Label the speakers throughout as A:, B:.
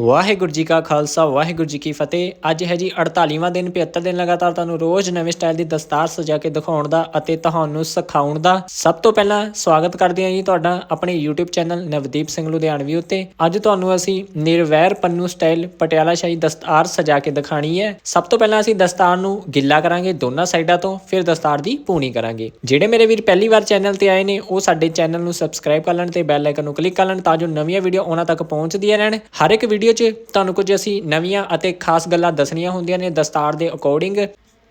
A: ਵਾਹਿਗੁਰੂ ਜੀ ਕਾ ਖਾਲਸਾ, ਵਾਹਿਗੁਰੂ ਜੀ ਕੀ ਫਤਿਹ। ਅੱਜ ਹੈ ਜੀ 48ਵਾਂ ਦਿਨ 75 ਦਿਨ ਲਗਾਤਾਰ ਤੁਹਾਨੂੰ ਰੋਜ਼ ਨਵੇਂ ਸਟਾਈਲ ਦੀ ਦਸਤਾਰ ਸਜਾ ਕੇ ਦਿਖਾਉਣ ਦਾ ਅਤੇ ਤੁਹਾਨੂੰ ਸਿਖਾਉਣ ਦਾ। ਸਭ ਤੋਂ ਪਹਿਲਾਂ ਸਵਾਗਤ ਕਰਦੇ ਹਾਂ ਜੀ ਤੁਹਾਡਾ ਆਪਣੇ YouTube ਚੈਨਲ ਨਵਦੀਪ ਸਿੰਘ ਲੁਧਿਆਣਵੀ ਉੱਤੇ। ਅੱਜ ਤੁਹਾਨੂੰ ਅਸੀਂ ਨਿਰਵੈਰ ਪੰਨੂ ਸਟਾਈਲ ਪਟਿਆਲਾ ਸ਼ਾਹੀ ਦਸਤਾਰ ਸਜਾ ਕੇ ਦਿਖਾਣੀ ਹੈ। ਸਭ ਤੋਂ ਪਹਿਲਾਂ ਅਸੀਂ ਦਸਤਾਰ ਨੂੰ ਗਿੱਲਾ ਕਰਾਂਗੇ ਦੋਨਾਂ ਸਾਈਡਾਂ ਤੋਂ, ਫਿਰ ਦਸਤਾਰ ਦੀ ਪੂਣੀ ਕਰਾਂਗੇ। ਜਿਹੜੇ ਮੇਰੇ ਵੀਰ ਪਹਿਲੀ ਵਾਰ ਚੈਨਲ ਤੇ ਆਏ ਨੇ, ਉਹ ਸਾਡੇ ਚੈਨਲ ਨੂੰ ਸਬਸਕ੍ਰਾਈਬ ਕਰ ਲੈਣ ਤੇ ਬੈਲ ਆਈਕਨ ਨੂੰ ਕਲਿੱਕ ਕਰ ਲੈਣ ਤਾਂ ਜੋ ਨਵੀਆਂ ਵੀਡੀਓ ਉਹਨਾਂ ਤੱਕ ਪਹੁੰਚਦੀਆਂ ਰਹਿਣ। ਹਰ ਇੱਕ ਵੀਡੀਓ 'ਚ ਤੁਹਾਨੂੰ ਕੁਝ ਅਸੀਂ ਨਵੀਆਂ ਅਤੇ ਖਾਸ ਗੱਲਾਂ ਦੱਸਣੀਆਂ ਹੁੰਦੀਆਂ ਨੇ ਦਸਤਾਰ ਦੇ ਅਕੋਰਡਿੰਗ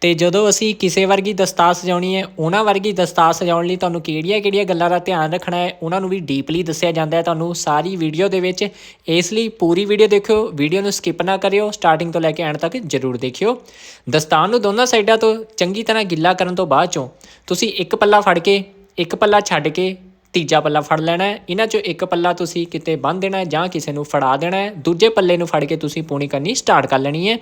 A: ਤੇ ਜਦੋਂ ਅਸੀਂ ਕਿਸੇ ਵਰਗੀ ਦਸਤਾਰ ਸਜਾਉਣੀ ਹੈ, ਉਹਨਾਂ ਵਰਗੀ ਦਸਤਾਰ ਸਜਾਉਣ ਲਈ ਤੁਹਾਨੂੰ ਕਿਹੜੀਆਂ-ਕਿਹੜੀਆਂ ਗੱਲਾਂ ਦਾ ਧਿਆਨ ਰੱਖਣਾ ਹੈ, ਉਹਨਾਂ ਨੂੰ ਵੀ ਡੀਪਲੀ ਦੱਸਿਆ ਜਾਂਦਾ ਹੈ ਤੁਹਾਨੂੰ ਸਾਰੀ ਵੀਡੀਓ ਦੇ ਵਿੱਚ। ਇਸ ਲਈ ਪੂਰੀ ਵੀਡੀਓ ਦੇਖਿਓ ਵੀਡੀਓ ਨੂੰ ਸਕਿਪ ਨਾ ਕਰਿਓ ਸਟਾਰਟਿੰਗ ਤੋਂ ਲੈ ਕੇ ਐਂਡ ਤੱਕ ਜਰੂਰ ਦੇਖਿਓ। ਦਸਤਾਰ ਨੂੰ ਦੋਨਾਂ ਸਾਈਡਾਂ ਤੋਂ ਚੰਗੀ ਤਰ੍ਹਾਂ ਗਿੱਲਾ ਕਰਨ ਤੋਂ ਬਾਅਦ ਚੋਂ ਤੁਸੀਂ ਇੱਕ ਪੱਲਾ ਫੜ ਕੇ, ਇੱਕ ਪੱਲਾ ਛੱਡ ਕੇ ਤੀਜਾ ਪੱਲਾ ਫੜ ਲੈਣਾ ਹੈ। ਇਹਨਾਂ ਚੋਂ ਇੱਕ ਪੱਲਾ ਤੁਸੀਂ ਕਿਤੇ ਬੰਨ ਦੇਣਾ ਹੈ ਜਾਂ ਕਿਸੇ ਨੂੰ ਫੜਾ ਦੇਣਾ ਹੈ। ਦੂਜੇ ਪੱਲੇ ਨੂੰ ਫੜ ਕੇ ਤੁਸੀਂ ਪੂਣੀ ਕਰਨੀ ਸਟਾਰਟ ਕਰ ਲੈਣੀ ਹੈ।